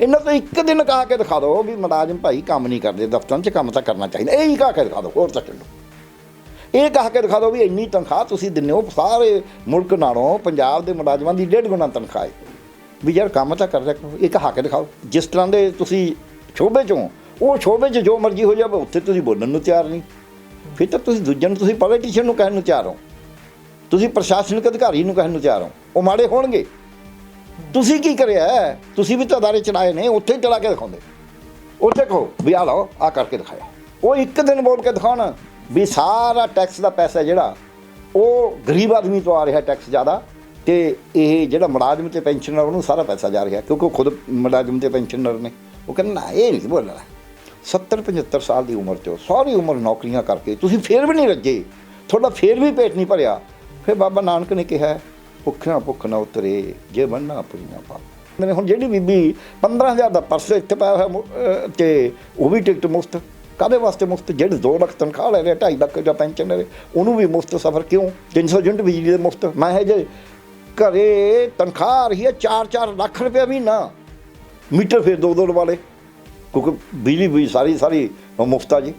ਇਹਨਾਂ ਤੋਂ ਇੱਕ ਦਿਨ ਕਹਾ ਕੇ ਦਿਖਾ ਦਿਓ ਵੀ ਮੁਲਾਜ਼ਮ ਭਾਈ ਕੰਮ ਨਹੀਂ ਕਰਦੇ, ਦਫ਼ਤਰਾਂ 'ਚ ਕੰਮ ਤਾਂ ਕਰਨਾ ਚਾਹੀਦਾ। ਇਹ ਹੀ ਕਹਾ ਕੇ ਦਿਖਾ ਦਿਓ, ਹੋਰ ਤਾਂ ਛੱਡੋ ਇਹ ਕਹਾ ਕੇ ਦਿਖਾ ਦਿਓ ਵੀ ਇੰਨੀ ਤਨਖਾਹ ਤੁਸੀਂ ਦਿੰਦੇ ਹੋ, ਸਾਰੇ ਮੁਲਕ ਨਾਲੋਂ ਪੰਜਾਬ ਦੇ ਮੁਲਾਜ਼ਮਾਂ ਦੀ ਡੇਢ ਗੁਣਾ ਤਨਖਾਹ ਹੈ। ਵੀ ਯਾਰ ਕੰਮ ਤਾਂ ਕਰ ਰਿਹਾ ਕਰੋ ਇਹ ਕਹਾ ਕੇ ਦਿਖਾਓ। ਜਿਸ ਤਰ੍ਹਾਂ ਦੇ ਤੁਸੀਂ ਸ਼ੋਭੇ 'ਚੋਂ, ਉਹ ਸ਼ੋਭੇ 'ਚ ਜੋ ਮਰਜ਼ੀ ਹੋ ਜਾਵੇ, ਉੱਥੇ ਤੁਸੀਂ ਬੋਲਣ ਨੂੰ ਤਿਆਰ ਨਹੀਂ। ਫਿਰ ਤਾਂ ਤੁਸੀਂ ਦੂਜਿਆਂ ਨੂੰ, ਤੁਸੀਂ ਪੋਲੀਟੀਸ਼ੀਅਨ ਨੂੰ ਕਹਿਣ ਨੂੰ ਤਿਆਰ ਹੋ। ਤੁਸੀਂ ਪ੍ਰਸ਼ਾਸਨਿਕ ਅਧਿਕਾਰੀ ਨੂੰ ਕਹਿਣ ਨੂੰ ਤਿਆਰ ਹੋ। ਉਹ ਮਾੜੇ ਹੋਣਗੇ। ਤੁਸੀਂ ਕੀ ਕਰਿਆ? ਤੁਸੀਂ ਵੀ ਤਾਂ ਅਦਾਰੇ ਚਲਾਏ ਨੇ, ਉੱਥੇ ਹੀ ਚਲਾ ਕੇ ਦਿਖਾਉਂਦੇ। ਉੱਥੇ ਕਹੋ ਵੀ ਆ ਲਓ ਆ ਕਰਕੇ ਦਿਖਾਇਆ। ਉਹ ਇੱਕ ਦਿਨ ਬੋਲ ਕੇ ਦਿਖਾਉਣ ਵੀ ਸਾਰਾ ਟੈਕਸ ਦਾ ਪੈਸਾ ਜਿਹੜਾ, ਉਹ ਗਰੀਬ ਆਦਮੀ ਤੋਂ ਆ ਰਿਹਾ ਟੈਕਸ ਜ਼ਿਆਦਾ ਤੇ ਇਹ ਜਿਹੜਾ ਮੁਲਾਜ਼ਮ ਤੇ ਪੈਨਸ਼ਨਰ ਉਹਨੂੰ ਸਾਰਾ ਪੈਸਾ ਜਾ ਰਿਹਾ ਕਿਉਂਕਿ ਉਹ ਖੁਦ ਮੁਲਾਜ਼ਮ ਤੇ ਪੈਨਸ਼ਨਰ ਨੇ। ਉਹ ਕਹਿੰਦਾ, ਨਾ, ਇਹ ਨਹੀਂ ਬੋਲਣਾ। 70 75 ਸਾਲ ਦੀ ਉਮਰ 'ਚ ਸਾਰੀ ਉਮਰ ਨੌਕਰੀਆਂ ਕਰਕੇ, ਤੁਸੀਂ ਫੇਰ ਵੀ ਨਹੀਂ ਰੱਜੇ। ਤੁਹਾਡਾ ਫੇਰ ਵੀ ਪੇਟ ਨਹੀਂ ਭਰਿਆ। ਫਿਰ ਬਾਬਾ ਨਾਨਕ ਨੇ ਕਿਹਾ ਭੁੱਖਿਆਂ ਭੁੱਖ ਨਾ ਉਤਰੇ, ਜੇ ਬੰਨਾ ਪੁਰੀਆਂ ਪਾ। ਮੈਨੇ ਹੁਣ ਜਿਹੜੀ ਬੀਬੀ 15000 ਦਾ ਪਰਸ ਇੱਥੇ ਪਾਇਆ ਹੋਇਆ ਮੁ- ਤੇ ਉਹ ਵੀ ਟਿਕਟ ਮੁਫਤ। ਕਾਦੇ ਵਾਸਤੇ ਮੁਫਤ? ਜਿਹੜੇ 2 ਲੱਖ ਤਨਖਾਹ ਲੈ ਰਿਹਾ 2.5 ਲੱਖ ਦਾ ਪੈਨਸ਼ਨ ਲੈ ਉਹਨੂੰ ਵੀ ਮੁਫਤ ਸਫਰ ਕਿਉਂ? 300 ਯੂਨਿਟ ਬਿਜਲੀ ਦੇ ਮੁਫਤ। ਮੈਂ ਹੈ ਜੇ ਘਰੇ ਤਨਖਾਹ ਆ ਰਹੀ ਹੈ 4-4 ਲੱਖ ਰੁਪਏ ਮਹੀਨਾ। ਮੀਟਰ ਫਿਰ ਦੋ ਦੋ ਲਵਾ ਲੇ ਕਿਉਂਕਿ ਬਿਜਲੀ ਵੀ ਸਾਰੀ ਸਾਰੀ ਮੁਫਤ ਆ ਜੀ।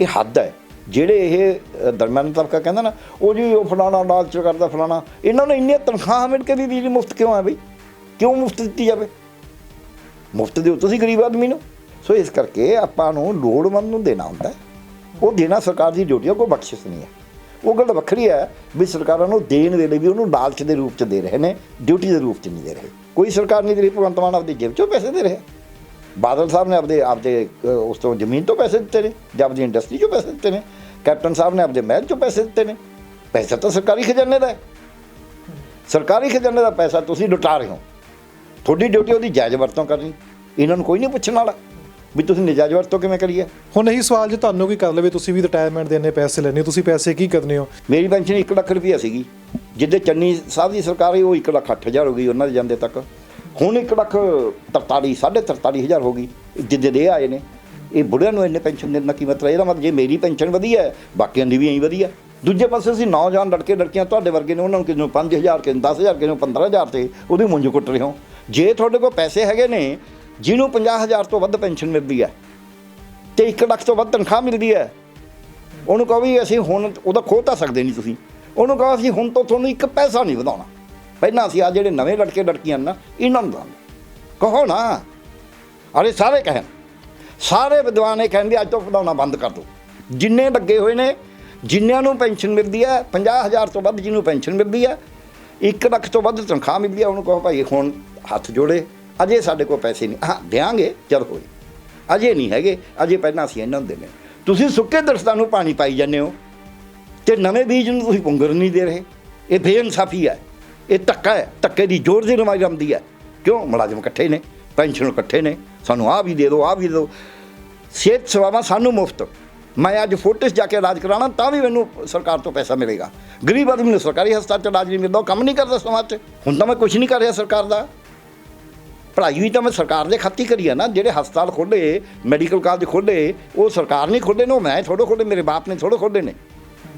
ਇਹ ਹੱਦ ਹੈ। ਜਿਹੜੇ ਇਹ ਅ, ਦਰਮਿਆਨਾ ਤਬਕਾ ਕਹਿੰਦਾ ਨਾ ਉਹ ਜੀ ਉਹ ਫਲਾਣਾ ਲਾਲਚ ਕਰਦਾ ਫਲਾਣਾ। ਇਹਨਾਂ ਨੂੰ ਇੰਨੀਆਂ ਤਨਖਾਹਾਂ ਮਿਲ ਕੇ ਵੀ ਮੁਫਤ ਕਿਉਂ ਹੈ ਬਈ? ਕਿਉਂ ਮੁਫਤ ਦਿੱਤੀ ਜਾਵੇ? ਮੁਫਤ ਦਿਓ ਤੁਸੀਂ ਗਰੀਬ ਆਦਮੀ ਨੂੰ। ਸੋ ਇਸ ਕਰਕੇ ਆਪਾਂ ਨੂੰ ਲੋੜਵੰਦ ਨੂੰ ਦੇਣਾ ਹੁੰਦਾ ਉਹ ਦੇਣਾ ਸਰਕਾਰ ਦੀ ਡਿਊਟੀ ਹੈ ਕੋਈ ਬਖਸ਼ਿਸ਼ ਨਹੀਂ ਹੈ। ਉਹ ਗੱਲ ਵੱਖਰੀ ਹੈ ਵੀ ਸਰਕਾਰਾਂ ਨੂੰ ਦੇਣ ਦੇ ਲਈ ਵੀ ਉਹਨੂੰ ਲਾਲਚ ਦੇ ਰੂਪ ਚ ਦੇ ਰਹੇ ਨੇ ਡਿਊਟੀ ਦੇ ਰੂਪ ਚ ਨਹੀਂ ਦੇ ਰਹੇ। ਕੋਈ ਸਰਕਾਰ ਨਹੀਂ ਦੇ ਰਹੀ ਭਗਵੰਤ ਮਾਨ ਆਪਦੀ ਜੇਬ ਚੋਂ ਪੈਸੇ ਦੇ ਰਿਹਾ। ਬਾਦਲ ਸਾਹਿਬ ਨੇ ਆਪਦੇ ਆਪਦੇ ਉਸ ਤੋਂ ਜ਼ਮੀਨ ਤੋਂ ਪੈਸੇ ਦਿੱਤੇ ਨੇ ਜਾਂ ਆਪਦੀ ਇੰਡਸਟਰੀ ਚੋਂ ਪੈਸੇ ਦਿੱਤੇ ਨੇ। ਕੈਪਟਨ ਸਾਹਿਬ ਨੇ ਆਪਦੇ ਮਹਿਲ ਚੋਂ ਪੈਸੇ ਦਿੱਤੇ ਨੇ। ਪੈਸਾ ਤਾਂ ਸਰਕਾਰੀ ਖਜ਼ਾਨੇ ਦਾ ਹੈ। ਸਰਕਾਰੀ ਖਜ਼ਾਨੇ ਦਾ ਪੈਸਾ ਤੁਸੀਂ ਲੁਟਾ ਰਹੇ ਹੋ। ਤੁਹਾਡੀ ਡਿਊਟੀ ਉਹਦੀ ਜਾਇਜ਼ ਵਰਤੋਂ ਕਰਨੀ। ਇਹਨਾਂ ਨੂੰ ਕੋਈ ਨਹੀਂ ਪੁੱਛਣ ਵਾਲਾ ਵੀ ਤੁਸੀਂ ਨਜਾਇਜ਼ ਵਰਤੋਂ ਕਿਵੇਂ ਕਰੀਏ? ਹੁਣ ਇਹੀ ਸਵਾਲ ਜੇ ਤੁਹਾਨੂੰ ਕੋਈ ਕਰ ਲਵੇ ਤੁਸੀਂ ਵੀ ਰਿਟਾਇਰਮੈਂਟ ਦੇ ਇੰਨੇ ਪੈਸੇ ਲੈਣੇ ਹੋ ਤੁਸੀਂ ਪੈਸੇ ਕੀ ਕਰਨੇ ਹੋ? ਮੇਰੀ ਪੈਨਸ਼ਨ 1 ਲੱਖ ਰੁਪਈਆ ਸੀਗੀ। ਜਿੱਦੇ ਚੰਨੀ ਸਾਹਿਬ ਦੀ ਸਰਕਾਰ ਸੀ ਉਹ 1 ਲੱਖ 8000 ਹੋ ਗਈ ਉਹਨਾਂ ਦੇ ਜਾਂਦੇ ਤੱਕ। ਹੁਣ 1 ਲੱਖ 43 43000 ਹਜ਼ਾਰ ਹੋ ਗਈ। ਜਿੱਦੇ ਦੇ ਆਏ ਨੇ। ਇਹ ਬੁੜਿਆਂ ਨੂੰ ਇੰਨੇ ਪੈਨਸ਼ਨ ਦੇਣ ਦਾ ਕੀ ਮਤਲਬ? ਇਹਦਾ ਮਤਲਬ ਜੇ ਮੇਰੀ ਪੈਨਸ਼ਨ ਵਧੀਆ ਹੈ ਬਾਕੀਆਂ ਦੀ ਵੀ ਐਂ ਵਧੀਆ ਦੂਜੇ ਪਾਸੇ ਅਸੀਂ ਨੌਜਵਾਨ ਲੜਕੇ ਲੜਕੀਆਂ ਤੁਹਾਡੇ ਵਰਗੇ ਨੇ, ਉਹਨਾਂ ਨੂੰ ਕਿਸੇ ਨੂੰ 5000 ਕਿਸੇ ਨੂੰ 10000 ਕਿਸੇ ਨੂੰ 15000 ਤੇ ਉਹਦੀ ਮੁੰਜ ਕੁੱਟ ਰਹੇ ਹੋ। ਜੇ ਤੁਹਾਡੇ ਕੋਲ ਪੈਸੇ ਹੈਗੇ ਨੇ, ਜਿਹਨੂੰ 50000 ਤੋਂ ਵੱਧ ਪੈਨਸ਼ਨ ਮਿਲਦੀ ਹੈ ਤੇ 1 ਲੱਖ ਤੋਂ ਵੱਧ ਤਨਖਾਹ ਮਿਲਦੀ ਹੈ ਉਹਨੂੰ ਕਹੋ ਵੀ ਅਸੀਂ ਹੁਣ ਉਹਦਾ ਖੋਹ ਤਾਂ ਸਕਦੇ ਨਹੀਂ ਤੁਸੀਂ। ਉਹਨੂੰ ਕਹੋ ਅਸੀਂ ਹੁਣ ਤੋਂ ਤੁਹਾਨੂੰ ਇੱਕ ਪੈਸਾ ਨਹੀਂ ਵਧਾਉਣਾ। ਪਹਿਲਾਂ ਅਸੀਂ ਆ ਜਿਹੜੇ ਨਵੇਂ ਲੜਕੇ ਲੜਕੀਆਂ ਨੇ ਨਾ, ਇਹਨਾਂ ਨੂੰ ਦਵਾਂਗੇ ਕਹੋ ਨਾ। ਅਰੇ ਸਾਰੇ ਕਹਿਣ। ਸਾਰੇ ਵਿਦਵਾਨ ਇਹ ਕਹਿੰਦੇ, ਅੱਜ ਤੋਂ ਵਧਾਉਣਾ ਬੰਦ ਕਰ ਦਿਓ ਜਿੰਨੇ ਲੱਗੇ ਹੋਏ ਨੇ, ਜਿੰਨਿਆਂ ਨੂੰ ਪੈਨਸ਼ਨ ਮਿਲਦੀ ਹੈ 50000 ਤੋਂ ਵੱਧ ਜਿਹਨੂੰ ਪੈਨਸ਼ਨ ਮਿਲਦੀ ਹੈ 1 ਲੱਖ ਤੋਂ ਵੱਧ ਤਨਖਾਹ ਮਿਲਦੀ ਹੈ, ਉਹਨੂੰ ਕਹੋ ਭਾਈ, ਹੁਣ ਹੱਥ ਜੋੜੇ। ਅਜੇ ਸਾਡੇ ਕੋਲ ਪੈਸੇ ਨਹੀਂ। ਹਾਂ ਦਿਆਂਗੇ ਚਲ ਹੋਈ ਅਜੇ ਨਹੀਂ ਹੈਗੇ, ਅਜੇ ਪਹਿਲਾਂ ਅਸੀਂ ਇਹਨਾਂ ਨੂੰ ਦੇਣੇ ਤੁਸੀਂ ਸੁੱਕੇ ਦਰਖਤਾਂ ਨੂੰ ਪਾਣੀ ਪਾਈ ਜਾਂਦੇ ਹੋ, ਤੇ ਨਵੇਂ ਬੀਜ ਨੂੰ ਤੁਸੀਂ ਪੁੰਗਰ ਨਹੀਂ ਦੇ ਰਹੇ। ਇਹ ਬੇਇਨਸਾਫੀ ਹੈ। ਇਹ ਧੱਕਾ ਹੈ, ਧੱਕੇ ਦੀ ਜ਼ੋਰ ਦੀ ਰਮਾਈ ਜਾਂਦੀ ਹੈ। ਕਿਉਂ? ਮੁਲਾਜ਼ਮ ਇਕੱਠੇ ਨੇ, ਪੈਨਸ਼ਨ ਇਕੱਠੇ ਨੇ, ਸਾਨੂੰ ਆਹ ਵੀ ਦੇ ਦਿਓ, ਆਹ ਵੀ ਦੇ ਦਿਓ। ਸਿਹਤ ਸੇਵਾਵਾਂ ਸਾਨੂੰ ਮੁਫਤ। ਮੈਂ ਅੱਜ ਫੋਰਟਿਸ ਜਾ ਕੇ ਇਲਾਜ ਕਰਾਉਣਾ, ਤਾਂ ਵੀ ਮੈਨੂੰ ਸਰਕਾਰ ਤੋਂ ਪੈਸਾ ਮਿਲੇਗਾ। ਗਰੀਬ ਆਦਮੀ ਨੂੰ ਸਰਕਾਰੀ ਹਸਪਤਾਲ 'ਚ ਇਲਾਜ ਨਹੀਂ ਮਿਲਦਾ, ਉਹ ਕੰਮ ਨਹੀਂ ਕਰਦਾ ਸਮਾਜ 'ਚ। ਹੁਣ ਤਾਂ ਮੈਂ ਕੁਝ ਨਹੀਂ ਕਰ ਰਿਹਾ ਸਰਕਾਰ ਦਾ। ਪੜ੍ਹਾਈ ਵੀ ਤਾਂ ਮੈਂ ਸਰਕਾਰ ਦੇ ਖਾਤੀ ਕਰੀ ਆ ਨਾ, ਜਿਹੜੇ ਹਸਪਤਾਲ ਖੋਲੇ ਮੈਡੀਕਲ ਕਾਲਜ ਖੋਲੇ ਉਹ ਸਰਕਾਰ ਨਹੀਂ ਖੋਲੇ ਨੇ, ਉਹ ਮੈਂ ਥੋੜੋ ਖੋਲੇ ਮੇਰੇ ਬਾਪ ਨੇ ਥੋੜੋ ਖੋਲੇ ਨੇ।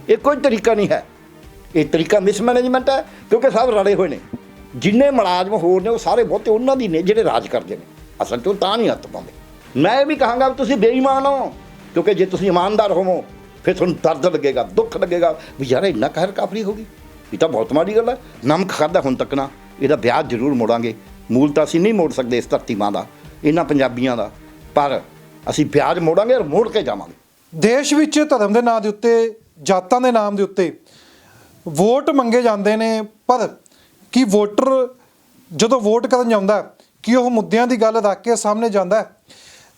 ਇਹ ਕੋਈ ਤਰੀਕਾ ਨਹੀਂ ਹੈ। ਇਹ ਤਰੀਕਾ ਮਿਸਮੈਨੇਜਮੈਂਟ ਹੈ, ਕਿਉਂਕਿ ਸਭ ਰਲੇ ਹੋਏ ਨੇ। ਜਿੰਨੇ ਮੁਲਾਜ਼ਮ ਹੋਰ ਨੇ, ਉਹ ਸਾਰੇ ਬਹੁਤੇ ਉਹਨਾਂ ਦੀ ਨੇ ਜਿਹੜੇ ਰਾਜ ਕਰਦੇ ਨੇ। ਅਸਲ 'ਚ ਉਹ ਤਾਂ ਨਹੀਂ ਹੱਥ ਪਾਉਂਦੇ। ਮੈਂ ਇਹ ਵੀ ਕਹਾਂਗਾ ਵੀ ਤੁਸੀਂ ਬੇਈਮਾਨ ਹੋ, ਕਿਉਂਕਿ ਜੇ ਤੁਸੀਂ ਇਮਾਨਦਾਰ ਹੋਵੋ, ਫਿਰ ਤੁਹਾਨੂੰ ਦਰਦ ਲੱਗੇਗਾ, ਦੁੱਖ ਲੱਗੇਗਾ। ਵੀ ਯਾਰ, ਇੰਨਾ ਕਹਿਰ ਕਾਫਰੀ ਹੋ ਗਈ। ਇਹ ਤਾਂ ਬਹੁਤ ਮਾੜੀ ਗੱਲ ਹੈ। ਨਮਕ ਖਾਦਾ ਹੁਣ ਤੱਕ ਨਾ, ਇਹਦਾ ਵਿਆਜ ਜ਼ਰੂਰ ਮੋੜਾਂਗੇ। ਮੂਲ ਤਾਂ ਅਸੀਂ ਨਹੀਂ ਮੋੜ ਸਕਦੇ ਇਸ ਧਰਤੀ ਮਾਂ ਦਾ, ਇਹਨਾਂ ਪੰਜਾਬੀਆਂ ਦਾ। ਪਰ ਅਸੀਂ ਵਿਆਜ ਮੋੜਾਂਗੇ ਔਰ ਮੋੜ ਕੇ ਜਾਵਾਂਗੇ। ਦੇਸ਼ ਵਿੱਚ ਧਰਮ ਦੇ ਨਾਂ ਦੇ ਉੱਤੇ, ਜਾਤਾਂ ਦੇ ਨਾਮ ਦੇ ਉੱਤੇ ਵੋਟ ਮੰਗੇ ਜਾਂਦੇ ਨੇ ਪਰ ਕੀ ਵੋਟਰ ਜਦੋਂ ਵੋਟ ਕਰਨ ਜਾਂਦਾ ਹੈ, ਕੀ ਉਹ ਮੁੱਦਿਆਂ ਦੀ ਗੱਲ ਰੱਖ ਕੇ ਸਾਹਮਣੇ ਜਾਂਦਾ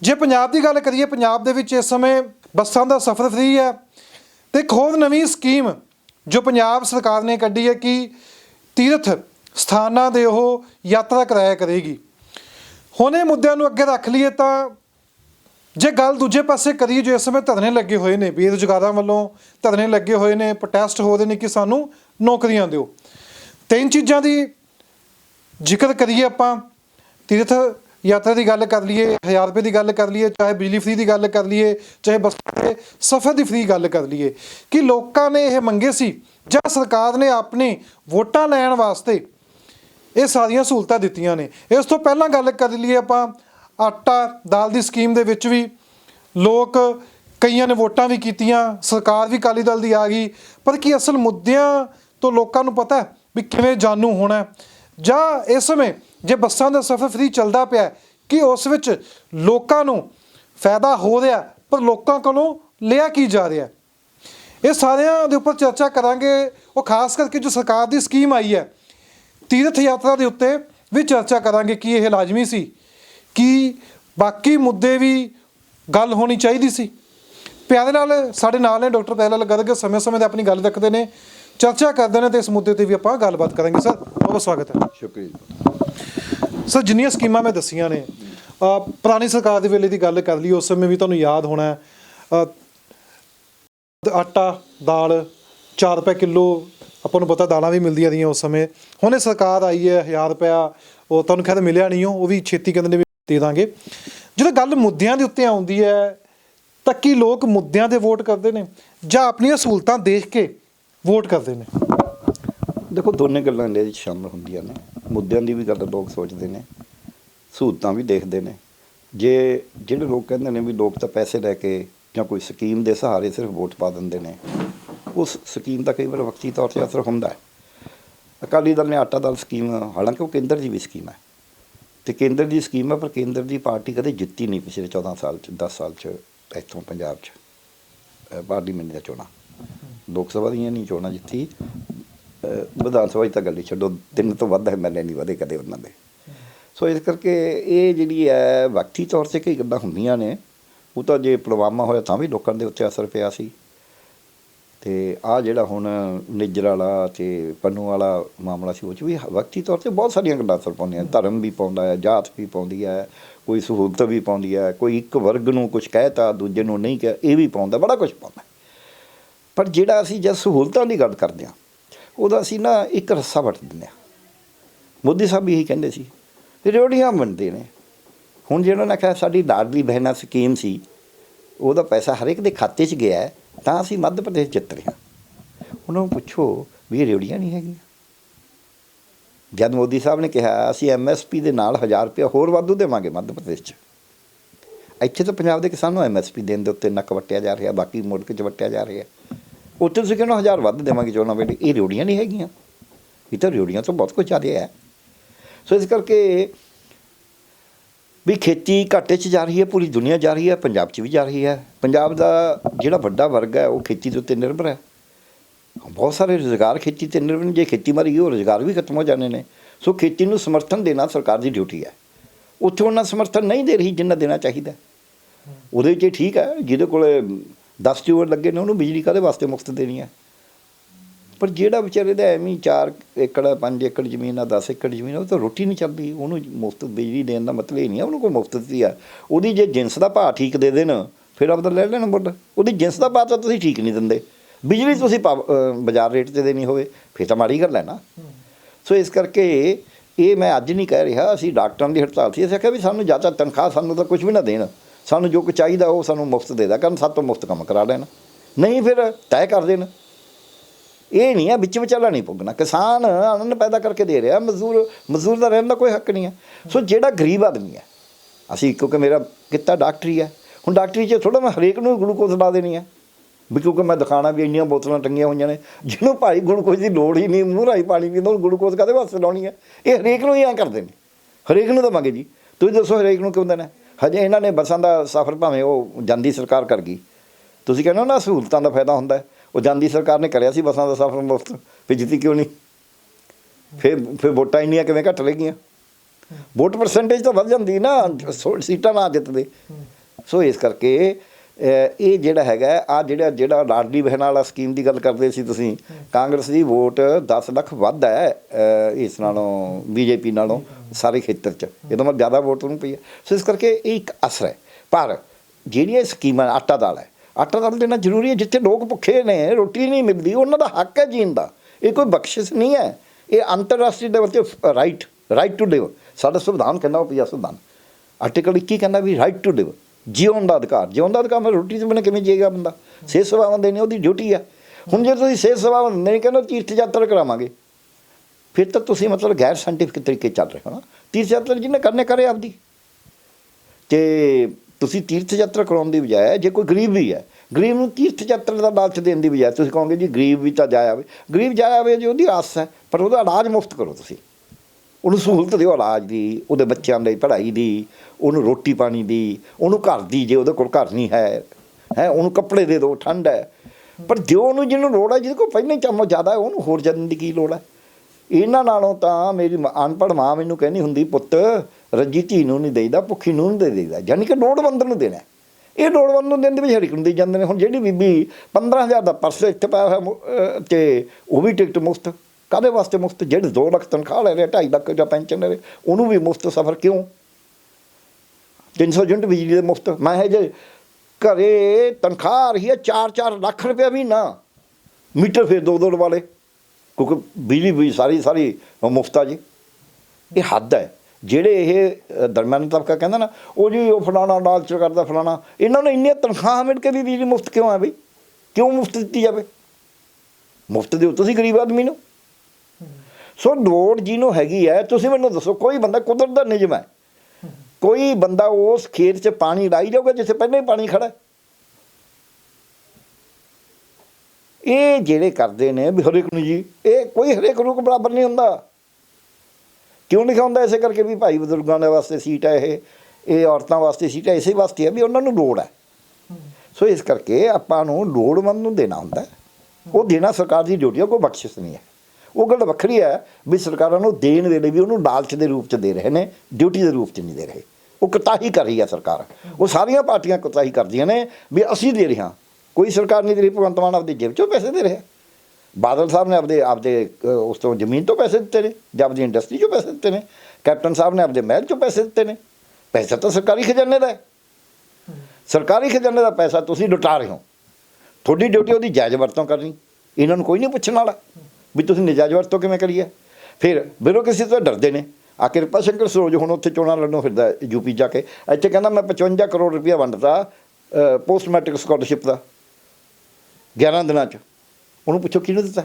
ਜੇ ਪੰਜਾਬ ਦੀ ਗੱਲ ਕਰੀਏ ਪੰਜਾਬ ਦੇ ਵਿੱਚ ਇਸ ਸਮੇਂ ਬੱਸਾਂ ਦਾ ਸਫ਼ਰ ਫ੍ਰੀ ਹੈ ਤੇ ਇੱਕ ਹੋਰ ਨਵੀਂ ਸਕੀਮ ਜੋ ਪੰਜਾਬ ਸਰਕਾਰ ਨੇ ਕੱਢੀ ਹੈ ਕਿ ਤੀਰਥ ਸਥਾਨਾਂ ਦੇ ਉਹ ਯਾਤਰਾ ਕਰਾਇਆ ਕਰੇਗੀ। ਹੁਣ ਇਹ ਮੁੱਦਿਆਂ ਨੂੰ ਅੱਗੇ ਰੱਖ ਲਈਏ ਤਾਂ ਜੇ ਗੱਲ ਦੂਜੇ ਪਾਸੇ ਕਰੀਏ, ਜੋ ਇਸ ਸਮੇਂ ਧਰਨੇ ਲੱਗੇ ਹੋਏ ਨੇ, ਬੇਰੁਜ਼ਗਾਰਾਂ ਵੱਲੋਂ ਧਰਨੇ ਲੱਗੇ ਹੋਏ ਨੇ ਪ੍ਰੋਟੈਸਟ ਹੋ ਰਹੇ ਨੇ ਕਿ ਸਾਨੂੰ ਨੌਕਰੀਆਂ ਦਿਓ। ਤਿੰਨ ਚੀਜ਼ਾਂ ਦੀ ਜ਼ਿਕਰ ਕਰੀਏ ਆਪਾਂ, ਤੀਰਥ ਯਾਤਰਾ ਦੀ ਗੱਲ ਕਰ ਲਈਏ 1000 ਰੁਪਏ ਦੀ ਗੱਲ ਕਰ ਲਈਏ, ਚਾਹੇ ਬਿਜਲੀ ਫ੍ਰੀ ਦੀ ਗੱਲ ਕਰ ਲਈਏ, ਚਾਹੇ ਬੱਸ ਦੇ ਸਫ਼ਰ ਦੀ ਫ੍ਰੀ ਗੱਲ ਕਰ ਲਈਏ, ਕਿ ਲੋਕਾਂ ਨੇ ਇਹ ਮੰਗੇ ਸੀ, ਜਾਂ ਸਰਕਾਰ ਨੇ ਆਪਣੇ ਵੋਟਾਂ ਲੈਣ ਵਾਸਤੇ ਇਹ ਸਾਰੀਆਂ ਸਹੂਲਤਾਂ ਦਿੱਤੀਆਂ ਨੇ। ਇਸ ਤੋਂ ਪਹਿਲਾਂ ਗੱਲ ਕਰ ਲਈਏ ਆਪਾਂ ਆਟਾ ਦਾਲ ਦੀ ਸਕੀਮ ਦੇ ਵਿੱਚ ਵੀ ਲੋਕ ਕਈਆਂ ਨੇ ਵੋਟਾਂ ਵੀ ਕੀਤੀਆਂ, ਸਰਕਾਰ ਵੀ ਅਕਾਲੀ ਦਲ ਦੀ ਆ ਗਈ, ਪਰ ਕੀ ਅਸਲ ਮੁੱਦਿਆਂ ਤੋਂ ਲੋਕਾਂ ਨੂੰ ਪਤਾ ਵੀ ਕਿਵੇਂ ਜਾਣੂ ਹੋਣਾ ਜਾਂ ਇਸ ਸਮੇਂ ਜੇ ਬੱਸਾਂ ਦਾ ਸਫ਼ਰ ਫ੍ਰੀ ਚੱਲਦਾ ਪਿਆ ਕਿ ਉਸ ਵਿੱਚ ਲੋਕਾਂ ਨੂੰ ਫਾਇਦਾ ਹੋ ਰਿਹਾ ਪਰ ਲੋਕਾਂ ਕੋਲੋਂ ਲਿਆ ਕੀ ਜਾ ਰਿਹਾ ਇਹ ਸਾਰਿਆਂ ਦੇ ਉੱਪਰ ਚਰਚਾ ਕਰਾਂਗੇ। ਉਹ ਖਾਸ ਕਰਕੇ ਜੋ ਸਰਕਾਰ ਦੀ ਸਕੀਮ ਆਈ ਹੈ, ਤੀਰਥ ਯਾਤਰਾ ਦੇ ਉੱਤੇ ਵੀ ਚਰਚਾ ਕਰਾਂਗੇ ਕਿ ਇਹ ਲਾਜ਼ਮੀ ਸੀ। ਕਿ ਬਾਕੀ ਮੁੱਦੇ ਵੀ ਗੱਲ ਹੋਣੀ ਚਾਹੀਦੀ ਸੀ? ਪਿਆਰੇ ਨਾਲ ਸਾਡੇ ਨਾਲ ਨੇ ਡਾਕਟਰ ਪਿਆਰੇ ਗਰਗ ਸਮੇਂ ਸਮੇਂ ਤੇ ਆਪਣੀ ਗੱਲ ਰੱਖਦੇ ਨੇ ਚਰਚਾ ਕਰਦੇ ਨੇ ਤੇ ਇਸ ਮੁੱਦੇ ਤੇ ਵੀ ਆਪਾਂ ਗੱਲਬਾਤ ਕਰਾਂਗੇ। ਸਰ ਬਹੁਤ ਬਹੁਤ ਸਵਾਗਤ ਹੈ। ਸ਼ੁਕਰੀਆ ਸਰ ਜਿੰਨੀਆਂ ਸਕੀਮਾਂ ਮੈਂ ਦੱਸੀਆਂ ਨੇ ਪੁਰਾਣੀ ਸਰਕਾਰ ਦੇ ਵੇਲੇ ਦੀ ਗੱਲ ਕਰ ਲਈ ਉਸ ਸਮੇਂ ਵੀ ਤੁਹਾਨੂੰ ਯਾਦ ਹੋਣਾ ਆਟਾ ਦਾਲ 4 ਰੁਪਏ ਕਿਲੋ ਆਪਾਂ ਨੂੰ ਪਤਾ ਦਾਲਾਂ ਵੀ ਮਿਲਦੀਆਂ ਰਹੀਆਂ ਉਸ ਸਮੇਂ। ਹੁਣ ਸਰਕਾਰ ਆਈ ਹੈ 1000 ਰੁਪਇਆ ਉਹ ਤੁਹਾਨੂੰ ਖੈਰ ਮਿਲਿਆ ਨਹੀਂ ਉਹ ਵੀ ਛੇਤੀ ਕਹਿੰਦੇ ਨੇ ਦੇ ਦਾਂਗੇ। ਜਦੋਂ ਗੱਲ ਮੁੱਦਿਆਂ ਦੇ ਉੱਤੇ ਆਉਂਦੀ ਹੈ, ਤਾਂ ਕੀ ਲੋਕ ਮੁੱਦਿਆਂ ਤੇ ਵੋਟ ਕਰਦੇ ਨੇ? ਜਾਂ ਆਪਣੀਆਂ ਸਹੂਲਤਾਂ ਦੇਖ ਕੇ ਵੋਟ ਕਰਦੇ ਨੇ? ਦੇਖੋ, ਦੋਨੇ ਗੱਲਾਂ ਇਹਦੇ ਵਿੱਚ ਸ਼ਾਮਲ ਹੁੰਦੀਆਂ ਨੇ। ਮੁੱਦਿਆਂ ਦੀ ਵੀ ਗੱਲ ਲੋਕ ਸੋਚਦੇ ਨੇ, ਸਹੂਲਤਾਂ ਵੀ ਦੇਖਦੇ ਨੇ। ਜੇ ਜਿਹੜੇ ਲੋਕ ਕਹਿੰਦੇ ਨੇ ਵੀ ਲੋਕ ਤਾਂ ਪੈਸੇ ਲੈ ਕੇ ਜਾਂ ਕੋਈ ਸਕੀਮ ਦੇ ਸਹਾਰੇ ਸਿਰਫ ਵੋਟ ਪਾ ਦਿੰਦੇ ਨੇ, ਉਸ ਸਕੀਮ ਦਾ ਕਈ ਵਾਰ ਵਕਤੀ ਤੌਰ ਤੇ ਅਸਰ ਹੁੰਦਾ ਹੈ। ਅਕਾਲੀ ਦਲ ਨੇ ਆਟਾ ਦਾਲ ਸਕੀਮ, ਹਾਲਾਂਕਿ ਉਹ ਕੇਂਦਰ ਦੀ ਵੀ ਸਕੀਮ ਹੈ। ਤੇ ਕੇਂਦਰ ਦੀ ਸਕੀਮ ਹੈ ਪਰ ਕੇਂਦਰ ਦੀ ਪਾਰਟੀ ਕਦੇ ਜਿੱਤੀ ਨਹੀਂ ਪਿਛਲੇ 14 ਸਾਲ ਚ 10 ਸਾਲ ਚ, ਇੱਥੋਂ ਪੰਜਾਬ ਚ ਪਾਰਲੀਮੈਂਟ ਦੀਆਂ ਚੋਣਾਂ। ਲੋਕ ਸਭਾ ਦੀਆਂ ਨਹੀਂ ਚੋਣਾਂ ਜਿੱਤੀ। ਵਿਧਾਨ ਸਭਾ 'ਚ ਤਾਂ ਗੱਲ ਹੀ ਛੱਡੋ, ਤਿੰਨ ਤੋਂ ਵੱਧ ਐਮਐਲਏ ਨਹੀਂ ਵਧੇ ਕਦੇ ਉਹਨਾਂ ਦੇ। ਸੋ ਇਸ ਕਰਕੇ ਇਹ ਜਿਹੜੀ ਹੈ ਵਕਤੀ ਤੌਰ ਤੇ ਕਈ ਗੱਲਾਂ ਹੁੰਦੀਆਂ ਨੇ। ਉਹ ਤਾਂ ਜੇ ਪੁਲਵਾਮਾ ਹੋਇਆ ਤਾਂ ਵੀ ਲੋਕਾਂ ਦੇ ਉੱਤੇ ਅਸਰ ਪਿਆ ਸੀ। ਤੇ ਆ ਜਿਹੜਾ ਹੁਣ ਨਿੱਜਰ ਵਾਲਾ ਤੇ ਪੰਨੂ ਵਾਲਾ ਮਾਮਲਾ ਸੀ ਉਹ ਚ ਵੀ ਵਕਤੀ ਤੌਰ ਤੇ ਬਹੁਤ ਸਾਰੀਆਂ ਗੱਲਾਂ ਅਸਰ ਪਾਉਂਦੀਆਂ। ਧਰਮ ਵੀ ਪਾਉਂਦਾ ਹੈ ਜਾਤ ਵੀ ਪਾਉਂਦੀ ਹੈ ਕੋਈ ਸਹੂਲਤ ਵੀ ਪਾਉਂਦੀ ਹੈ ਕੋਈ ਇੱਕ ਵਰਗ ਨੂੰ ਕੁਝ ਕਹਿਤਾ ਦੂਜੇ ਨੂੰ ਨਹੀਂ ਕਹਿ ਇਹ ਵੀ ਪਾਉਂਦਾ ਬੜਾ ਕੁਝ ਪਾਉਂਦਾ। ਪਰ ਜਿਹੜਾ ਅਸੀਂ ਜਦ ਸਹੂਲਤਾਂ ਦੀ ਗੱਲ ਕਰਦੇ ਹਾਂ ਉਹਦਾ ਅਸੀਂ ਨਾ ਇੱਕ ਰੱਸਾ ਵੱਟ ਦਿੰਦੇ ਹਾਂ। ਮੋਦੀ ਸਾਹਿਬ ਵੀ ਇਹੀ ਕਹਿੰਦੇ ਸੀ ਵੀ ਰੋੜੀਆਂ ਬਣਦੇ ਨੇ। ਹੁਣ ਜਿਹੜਾ ਨਾ ਕਿਹਾ ਸਾਡੀ ਲਾਡਲੀ ਬਹਿਨਾ ਸਕੀਮ ਸੀ ਉਹਦਾ ਪੈਸਾ ਹਰ ਇੱਕ ਦੇ ਖਾਤੇ 'ਚ ਗਿਆ ਹੈ, ਤਾਂ ਅਸੀਂ ਮੱਧ ਪ੍ਰਦੇਸ਼ ਜਿੱਤ ਰਹੇ ਹਾਂ। ਉਹਨਾਂ ਨੂੰ ਪੁੱਛੋ ਵੀ ਇਹ ਰੇੜੀਆਂ ਨਹੀਂ ਹੈਗੀਆਂ। ਜਦ ਮੋਦੀ ਸਾਹਿਬ ਨੇ ਕਿਹਾ, ਅਸੀਂ ਐਮਐਸਪੀ ਦੇ ਨਾਲ 1000 ਰੁਪਏ ਹੋਰ ਵਾਧੂ ਦੇਵਾਂਗੇ ਮੱਧ ਪ੍ਰਦੇਸ਼ 'ਚ। ਇੱਥੇ ਤਾਂ ਪੰਜਾਬ ਦੇ ਕਿਸਾਨ ਨੂੰ ਐਮਐਸਪੀ ਦੇਣ ਦੇ ਉੱਤੇ ਨੱਕ ਵੱਟਿਆ ਜਾ ਰਿਹਾ, ਬਾਕੀ ਮੁਲਕ 'ਚ ਵੱਟਿਆ ਜਾ ਰਿਹਾ। ਉੱਥੇ ਤੁਸੀਂ ਕਹਿੰਦੇ ਹੋ 1000 ਵੱਧ ਦੇਵਾਂਗੇ ਚੋਣਾਂ ਵੇਲੇ। ਇਹ ਰੇੜੀਆਂ ਨਹੀਂ ਹੈਗੀਆਂ। ਇਹ ਤਾਂ ਰੇੜੀਆਂ ਤੋਂ ਬਹੁਤ ਕੁਝ ਜ਼ਿਆਦਾ ਹੈ। ਸੋ ਇਸ ਕਰਕੇ ਵੀ ਖੇਤੀ ਘਾਟੇ 'ਚ ਜਾ ਰਹੀ ਹੈ, ਪੂਰੀ ਦੁਨੀਆ ਜਾ ਰਹੀ ਹੈ, ਪੰਜਾਬ 'ਚ ਵੀ ਜਾ ਰਹੀ ਹੈ। ਪੰਜਾਬ ਦਾ ਜਿਹੜਾ ਵੱਡਾ ਵਰਗ ਹੈ, ਉਹ ਖੇਤੀ ਦੇ ਉੱਤੇ ਨਿਰਭਰ ਹੈ। ਬਹੁਤ ਸਾਰੇ ਰੁਜ਼ਗਾਰ ਖੇਤੀ ਤੇ ਨਿਰਭਰ ਨੇ, ਜੇ ਖੇਤੀ ਮਰ ਗਈ ਉਹ ਰੁਜ਼ਗਾਰ ਵੀ ਖਤਮ ਹੋ ਜਾਣੇ ਨੇ। ਸੋ ਖੇਤੀ ਨੂੰ ਸਮਰਥਨ ਦੇਣਾ ਸਰਕਾਰ ਦੀ ਡਿਊਟੀ ਹੈ। ਉੱਥੇ ਉਹਨਾਂ ਸਮਰਥਨ ਨਹੀਂ ਦੇ ਰਹੀ ਜਿੰਨਾ ਦੇਣਾ ਚਾਹੀਦਾ। ਉਹਦੇ 'ਚ ਠੀਕ ਹੈ, ਜਿਹਦੇ ਕੋਲ 10 ਟਿਊਬਰ ਲੱਗੇ ਨੇ, ਉਹਨੂੰ ਬਿਜਲੀ ਕਾਹਦੇ ਵਾਸਤੇ ਮੁਫਤ ਦੇਣੀ ਹੈ? ਪਰ ਜਿਹੜਾ ਵਿਚਾਰੇ ਦਾ ਐਵੇਂ 4 ਏਕੜ 5 ਏਕੜ ਜ਼ਮੀਨ ਆ 10 ਏਕੜ ਜ਼ਮੀਨ ਉਹ ਤਾਂ ਰੋਟੀ ਨਹੀਂ ਚੱਲਦੀ, ਉਹਨੂੰ ਮੁਫਤ ਬਿਜਲੀ ਦੇਣ ਦਾ ਮਤਲਬ ਇਹ ਨਹੀਂ ਆ, ਉਹਨੂੰ ਕੋਈ ਮੁਫਤ ਦਿੱਤੀ ਆ। ਉਹਦੀ ਜੇ ਜਿੰਸ ਦਾ ਭਾਅ ਠੀਕ ਦੇ ਦੇਣ, ਫਿਰ ਆਪਦਾ ਲੈ ਲੈਣ ਮੁੱਢ। ਉਹਦੀ ਜਿੰਸ ਦਾ ਭਾਅ ਤਾਂ ਤੁਸੀਂ ਠੀਕ ਨਹੀਂ ਦਿੰਦੇ। ਬਿਜਲੀ ਤੁਸੀਂ ਭਾਵ- ਅਹ, ਬਾਜ਼ਾਰ ਰੇਟ ਤੇ ਦੇਣੀ ਹੋਵੇ, ਫਿਰ ਤਾਂ ਮਾੜੀ ਗੱਲ ਹੈ ਨਾ। ਸੋ ਇਸ ਕਰਕੇ ਇਹ ਮੈਂ ਅੱਜ ਨਹੀਂ ਕਹਿ ਰਿਹਾ, ਅਸੀਂ ਡਾਕਟਰਾਂ ਦੀ ਹੜਤਾਲ ਸੀ, ਅਸੀਂ ਆਖਿਆ ਵੀ ਸਾਨੂੰ ਜਾਂ ਤਾਂ ਤਨਖਾਹ ਸਾਨੂੰ ਤਾਂ ਕੁਝ ਵੀ ਨਾ ਦੇਣ। ਸਾਨੂੰ ਜੋ ਕੁ ਚਾਹੀਦਾ ਉਹ ਸਾਨੂੰ ਮੁਫਤ ਦੇ ਦਾ ਕਰਨ ਸਾਡੇ ਤੋਂ ਮੁਫਤ ਕੰਮ ਕਰਾ ਲੈਣ। ਨਹੀਂ ਫਿਰ ਤੈਅ ਕਰ ਦੇਣ। ਇਹ ਨਹੀਂ ਹੈ, ਵਿੱਚ ਵਿਚਾਲਾ ਨਹੀਂ ਪੁੱਗਣਾ ਕਿਸਾਨ ਆਨੰਦ ਪੈਦਾ ਕਰਕੇ ਦੇ ਰਿਹਾ, ਮਜ਼ਦੂਰ ਮਜ਼ਦੂਰ ਦਾ ਰਹਿਣ ਦਾ ਕੋਈ ਹੱਕ ਨਹੀਂ ਹੈ। ਸੋ ਜਿਹੜਾ ਗਰੀਬ ਆਦਮੀ ਹੈ, ਅਸੀਂ ਕਿਉਂਕਿ ਮੇਰਾ ਕਿੱਤਾ ਡਾਕਟਰੀ ਹੈ, ਹੁਣ ਡਾਕਟਰੀ 'ਚ ਥੋੜਾ ਮੈਂ ਹਰੇਕ ਨੂੰ ਗਲੂਕੋਜ਼ ਲਾ ਦੇਣੀ ਹੈ। ਵੀ ਕਿਉਂਕਿ ਮੈਂ ਦਿਖਾਣਾ ਵੀ ਇੰਨੀਆਂ ਬੋਤਲਾਂ ਟੰਗੀਆਂ ਹੋਈਆਂ ਨੇ, ਜਿਹਨੂੰ ਭਾਈ ਗਲੂਕੋਜ਼ ਦੀ ਲੋੜ ਹੀ ਨਹੀਂ, ਮੂੰਹ ਰਾਈ ਪਾਣੀ ਪੀਂਦਾ, ਉਹਨੂੰ ਗਲੂਕੋਜ਼ ਕਾਹਦੇ ਵਾਸਤੇ ਲਾਉਣੀ ਹੈ? ਇਹ ਹਰੇਕ ਨੂੰ ਹੀ ਐਂ ਕਰਦੇ ਨੇ। ਹਰੇਕ ਨੂੰ ਦਵਾਂਗੇ ਜੀ। ਤੁਸੀਂ ਦੱਸੋ ਹਰੇਕ ਨੂੰ ਕਿਉਂ ਦੇਣਾ? ਹਜੇ ਇਹਨਾਂ ਨੇ ਬੱਸਾਂ ਦਾ ਸਫ਼ਰ ਭਾਵੇਂ ਉਹ ਜਾਂਦੀ ਸਰਕਾਰ ਕਰ ਗਈ। ਤੁਸੀਂ ਕਹਿੰਦੇ ਹੋ ਨਾ ਸਹੂਲਤਾਂ ਦਾ ਫਾਇਦਾ ਹੁੰਦਾ ਹੈ। ਉਹ ਜਾਂਦੀ ਸਰਕਾਰ ਨੇ ਕਰਿਆ ਸੀ ਬੱਸਾਂ ਦਾ ਸਫ਼ਰ ਮੁਫਤ ਫਿਰ ਜਿੱਤੀ ਕਿਉਂ ਨਹੀਂ? ਫਿਰ ਫਿਰ ਵੋਟਾਂ ਇੰਨੀਆਂ ਕਿਵੇਂ ਘੱਟ ਲੱਗੀਆਂ ਵੋਟ ਪਰਸੈਂਟੇਜ ਤਾਂ ਵੱਧ ਜਾਂਦੀ ਨਾ ਸੋ- ਸੀਟਾਂ ਨਾ ਜਿੱਤਦੇ। ਸੋ ਇਸ ਕਰਕੇ ਇਹ ਜਿਹੜਾ ਹੈਗਾ ਆ ਜਿਹੜਾ ਜਿਹੜਾ ਲਾਡਲੀ ਬਹਿਣਾ ਵਾਲਾ ਸਕੀਮ ਦੀ ਗੱਲ ਕਰਦੇ ਸੀ ਤੁਸੀਂ ਕਾਂਗਰਸ ਦੀ ਵੋਟ 10 ਲੱਖ ਵੱਧ ਹੈ ਅਹ, ਇਸ ਨਾਲੋਂ ਬੀਜੇਪੀ ਨਾਲੋਂ ਸਾਰੇ ਖੇਤਰ 'ਚ। ਇਹਦਾ ਮਤਲਬ ਜ਼ਿਆਦਾ ਵੋਟ ਉਹਨੂੰ ਪਈ ਹੈ। ਸੋ ਇਸ ਕਰਕੇ ਇਹ ਇੱਕ ਅਸਰ ਹੈ। ਪਰ ਜਿਹੜੀਆਂ ਸਕੀਮਾਂ ਆਟਾ ਦਾਲ ਹੈ ਆਟਾ ਦਾਲ ਦੇਣਾ ਜ਼ਰੂਰੀ ਹੈ, ਜਿੱਥੇ ਲੋਕ ਭੁੱਖੇ ਨੇ, ਰੋਟੀ ਨਹੀਂ ਮਿਲਦੀ, ਉਹਨਾਂ ਦਾ ਹੱਕ ਹੈ ਜੀਣ ਦਾ। ਇਹ ਕੋਈ ਬਖਸ਼ਿਸ਼ ਨਹੀਂ ਹੈ। ਇਹ ਅੰਤਰਰਾਸ਼ਟਰੀ ਲੈਵਲ ਤੇ ਰਾਈਟ ਰਾਈਟ ਟੂ ਲਿਵ ਸਾਡਾ ਸੰਵਿਧਾਨ ਕਹਿੰਦਾ ਉਹ ਪਿਆ ਸੰਵਿਧਾਨ। ਆਰਟੀਕਲ 21 ਕਹਿੰਦਾ ਵੀ ਰਾਈਟ ਟੂ ਲਿਵ ਜਿਉਣ ਦਾ ਅਧਿਕਾਰ। ਜਿਉਣ ਦਾ ਅਧਿਕਾਰ ਮੈਂ ਰੋਟੀ ਤੋਂ ਬਿਨਾਂ ਕਿਵੇਂ ਜੀਏਗਾ ਬੰਦਾ? ਸਿਹਤ ਸੇਵਾਵਾਂ ਦੇਣੀ, ਉਹਦੀ ਡਿਊਟੀ ਹੈ ਹੁਣ ਜੇ ਤੁਸੀਂ ਸਿਹਤ ਸੇਵਾਵਾਂ ਨਹੀਂ ਕਹਿੰਦੇ ਤੀਰਥ ਯਾਤਰਾ ਕਰਾਵਾਂਗੇ। ਫਿਰ ਤਾਂ ਤੁਸੀਂ ਮਤਲਬ ਗੈਰ ਸਾਇੰਟਿਫਿਕ ਤਰੀਕੇ ਚੱਲ ਰਹੇ ਹੋ ਨਾ। ਤੀਰਥ ਯਾਤਰਾ ਜਿਹਨੇ ਕਰਨੇ, ਕਰੇ ਆਪਦੀ। ਤੇ ਤੁਸੀਂ ਤੀਰਥ ਯਾਤਰਾ ਕਰਾਉਣ ਦੀ ਬਜਾਏ, ਜੇ ਕੋਈ ਗਰੀਬ ਵੀ ਹੈ, ਗਰੀਬ ਨੂੰ ਤੀਰਥ ਯਾਤਰਾ ਦਾ ਲਾਲਚ ਦੇਣ ਦੀ ਬਜਾਏ ਤੁਸੀਂ ਕਹੋਗੇ ਜੀ ਗਰੀਬ ਵੀ ਤਾਂ ਜਾਇਆ ਆਵੇ ਗਰੀਬ ਜਾਇਆ ਆਵੇ ਜੀ ਉਹਦੀ ਆਸ ਹੈ, ਪਰ ਉਹਦਾ ਇਲਾਜ ਮੁਫਤ ਕਰੋ ਤੁਸੀਂ। ਉਹਨੂੰ ਸਹੂਲਤ ਦਿਓ ਇਲਾਜ ਦੀ, ਉਹਦੇ ਬੱਚਿਆਂ ਲਈ ਪੜ੍ਹਾਈ ਦੀ, ਉਹਨੂੰ ਰੋਟੀ ਪਾਣੀ ਦੀ, ਉਹਨੂੰ ਘਰ ਦੀ, ਜੇ ਉਹਦੇ ਕੋਲ ਘਰ ਨਹੀਂ ਹੈ ਹੈ, ਉਹਨੂੰ ਕੱਪੜੇ ਦੇ ਦਿਓ, ਠੰਡ ਹੈ। ਪਰ ਦਿਓ ਉਹਨੂੰ ਜਿਹਨੂੰ ਲੋੜ ਹੈ, ਜਿਹਦੇ ਕੋਲ ਪਹਿਲਾਂ ਹੀ ਚਮੋ ਜ਼ਿਆਦਾ ਹੈ, ਉਹਨੂੰ ਹੋਰ ਜਨਮ ਦੀ ਕੀ ਲੋੜ ਹੈ? ਇਹਨਾਂ ਨਾਲੋਂ ਤਾਂ ਮੇਰੀ ਮ- ਅਨਪੜ੍ਹ ਮਾਂ ਮੈਨੂੰ ਕਹਿੰਦੀ ਹੁੰਦੀ, ਪੁੱਤ ਰੱਜੀ ਧੀ ਨੂੰ ਨਹੀਂ ਦੇਈਦਾ, ਭੁੱਖੀ ਨੂੰ ਨਹੀਂ ਦੇ ਦੇਈਦਾ। ਯਾਨੀ ਕਿ ਲੋੜਵੰਦ ਨੂੰ ਦੇਣਾ। ਇਹ ਲੋੜਵੰਦ ਨੂੰ ਦੇਣ ਦੇ ਵਿੱਚ ਹਰਿਕ ਨੂੰ ਦੇ ਜਾਂਦੇ ਨੇ। ਹੁਣ ਜਿਹੜੀ ਬੀਬੀ 15000 ਦਾ ਪਰਸ ਇੱਥੇ ਪਾਇਆ ਹੋਇਆ ਮੁ- ਤੇ ਉਹ ਵੀ ਟਿਕਟ ਮੁਫਤ। ਕਾਦੇ ਵਾਸਤੇ ਮੁਫਤ? ਜਿਹੜੇ 2 ਲੱਖ ਤਨਖਾਹ ਲੈ ਰਿਹਾ 2.5 ਲੱਖ ਜਾਂ ਪੈਨਸ਼ਨ ਲੈ ਰਿਹਾ, ਉਹਨੂੰ ਵੀ ਮੁਫਤ ਸਫ਼ਰ ਕਿਉਂ? 300 ਯੂਨਿਟ ਬਿਜਲੀ ਦੇ ਮੁਫਤ। ਮੈਂ ਇਹ ਜੇ ਘਰੇ ਤਨਖਾਹ ਆ ਰਹੀ ਹੈ 4-4 ਲੱਖ ਰੁਪਏ ਵੀ ਨਾ ਮੀਟਰ ਫਿਰ ਦੋ ਦੋ ਵਾਲੇ ਕਿਉਂਕਿ ਬਿਜਲੀ ਵੀ ਸਾਰੀ ਸਾਰੀ ਮੁਫਤ ਆ ਜੀ। ਇਹ ਹੱਦ ਹੈ। ਜਿਹੜੇ ਇਹ ਅ, ਦਰਮਿਆਨਾ ਤਬਕਾ ਕਹਿੰਦਾ ਨਾ ਉਹ ਜੀ ਉਹ ਫਲਾਣਾ ਲਾਲਚ ਕਰਦਾ ਫਲਾਣਾ। ਇਹਨਾਂ ਨੂੰ ਇੰਨੀਆਂ ਤਨਖਾਹਾਂ ਮਿਲ ਕੇ ਵੀ ਬਿਜਲੀ ਮੁਫਤ ਕਿਉਂ ਹੈ ਬਈ? ਕਿਉਂ ਮੁਫਤ ਦਿੱਤੀ ਜਾਵੇ? ਮੁਫਤ ਦਿਓ ਤੁਸੀਂ ਗਰੀਬ ਆਦਮੀ ਨੂੰ। ਸੋ ਲੋੜ ਜਿਹਨੂੰ ਹੈਗੀ ਹੈ ਤੁਸੀਂ ਮੈਨੂੰ ਦੱਸੋ ਕੋਈ ਬੰਦਾ ਕੁਦਰਤ ਦਾ ਨਿਯਮ ਹੈ? ਕੋਈ ਬੰਦਾ ਉਸ ਖੇਤ 'ਚ ਪਾਣੀ ਡਾਈ ਜਾਊਗਾ ਜਿੱਥੇ ਪਹਿਲਾਂ ਹੀ ਪਾਣੀ ਖੜਾ ਇਹ ਜਿਹੜੇ ਕਰਦੇ ਨੇ ਵੀ ਹਰੇਕ ਨੂੰ ਜੀ ਇਹ ਕੋਈ ਹਰੇਕ ਨੂੰ ਬਰਾਬਰ ਨਹੀਂ ਹੁੰਦਾ। ਕਿਉਂ ਲਿਖਿਆ ਹੁੰਦਾ ਇਸੇ ਕਰਕੇ ਵੀ ਭਾਈ ਬਜ਼ੁਰਗਾਂ ਦੇ ਵਾਸਤੇ ਸੀਟ ਹੈ ਇਹ ਇਹ ਔਰਤਾਂ ਵਾਸਤੇ ਸੀਟ ਹੈ, ਇਸੇ ਵਾਸਤੇ ਹੈ ਵੀ ਉਹਨਾਂ ਨੂੰ ਲੋੜ ਹੈ। ਸੋ ਇਸ ਕਰਕੇ ਆਪਾਂ ਨੂੰ ਲੋੜਵੰਦ ਨੂੰ ਦੇਣਾ ਹੁੰਦਾ ਉਹ ਦੇਣਾ ਸਰਕਾਰ ਦੀ ਡਿਊਟੀ ਹੈ ਕੋਈ ਬਖਸ਼ਿਸ਼ ਨਹੀਂ ਹੈ। ਉਹ ਗੱਲ ਵੱਖਰੀ ਹੈ ਵੀ ਸਰਕਾਰਾਂ ਨੂੰ ਦੇਣ ਵੇਲੇ ਵੀ ਉਹਨੂੰ ਲਾਲਚ ਦੇ ਰੂਪ ਚ ਦੇ ਰਹੇ ਨੇ, ਡਿਊਟੀ ਦੇ ਰੂਪ ਚ ਨਹੀਂ ਦੇ ਰਹੇ। ਉਹ ਕੁਤਾਹੀ ਕਰ ਰਹੀ ਹੈ ਸਰਕਾਰ। ਉਹ ਸਾਰੀਆਂ ਪਾਰਟੀਆਂ ਕੁਤਾਹੀ ਕਰਦੀਆਂ ਨੇ ਵੀ ਅਸੀਂ ਦੇ ਰਹੇ ਹਾਂ। ਕੋਈ ਸਰਕਾਰ ਨਹੀਂ ਦੇ ਰਹੀ, ਭਗਵੰਤ ਮਾਨ ਆਪਦੀ ਜੇਬ ਚੋਂ ਪੈਸੇ ਦੇ ਰਿਹਾ। ਬਾਦਲ ਸਾਹਿਬ ਨੇ ਆਪਦੇ ਆਪਦੇ ਉਸ ਤੋਂ ਜ਼ਮੀਨ ਤੋਂ ਪੈਸੇ ਦਿੱਤੇ ਨੇ ਜਾਂ ਆਪਦੀ ਇੰਡਸਟਰੀ ਚੋਂ ਪੈਸੇ ਦਿੱਤੇ ਨੇ। ਕੈਪਟਨ ਸਾਹਿਬ ਨੇ ਆਪਦੇ ਮਹਿਲ ਚੋਂ ਪੈਸੇ ਦਿੱਤੇ ਨੇ। ਪੈਸਾ ਤਾਂ ਸਰਕਾਰੀ ਖਜ਼ਾਨੇ ਦਾ ਹੈ। ਸਰਕਾਰੀ ਖਜ਼ਾਨੇ ਦਾ ਪੈਸਾ ਤੁਸੀਂ ਲੁਟਾ ਰਹੇ ਹੋ। ਤੁਹਾਡੀ ਡਿਊਟੀ ਉਹਦੀ ਜਾਇਜ਼ ਵਰਤੋਂ ਕਰਨੀ। ਇਹਨਾਂ ਨੂੰ ਕੋਈ ਨਹੀਂ ਪੁੱਛਣ ਵਾਲਾ ਵੀ ਤੁਸੀਂ ਨਜਾਇਜ਼ ਵਰਤੋਂ ਕਿਵੇਂ ਕਰੀਏ ਫਿਰ ਬਿਊਰੋਕ੍ਰੇਸੀ ਤੋਂ ਡਰਦੇ ਨੇ। ਆ ਕਿਰਪਾ ਸ਼ੰਕਰ ਸਰੋਜ ਹੁਣ ਉੱਥੇ ਚੋਣਾਂ ਲੜਨੋਂ ਫਿਰਦਾ ਯੂਪੀ ਜਾ ਕੇ। ਇੱਥੇ ਕਹਿੰਦਾ ਮੈਂ 55 ਕਰੋੜ ਰੁਪਇਆ ਵੰਡਤਾ ਪੋਸਟ ਮੈਟ੍ਰਿਕ ਸਕਾਲਰਸ਼ਿਪ ਦਾ। 11 ਦਿਨਾਂ ਚ। ਉਹਨੂੰ ਪੁੱਛੋ ਕਿਹਨੂੰ ਦਿੱਤਾ?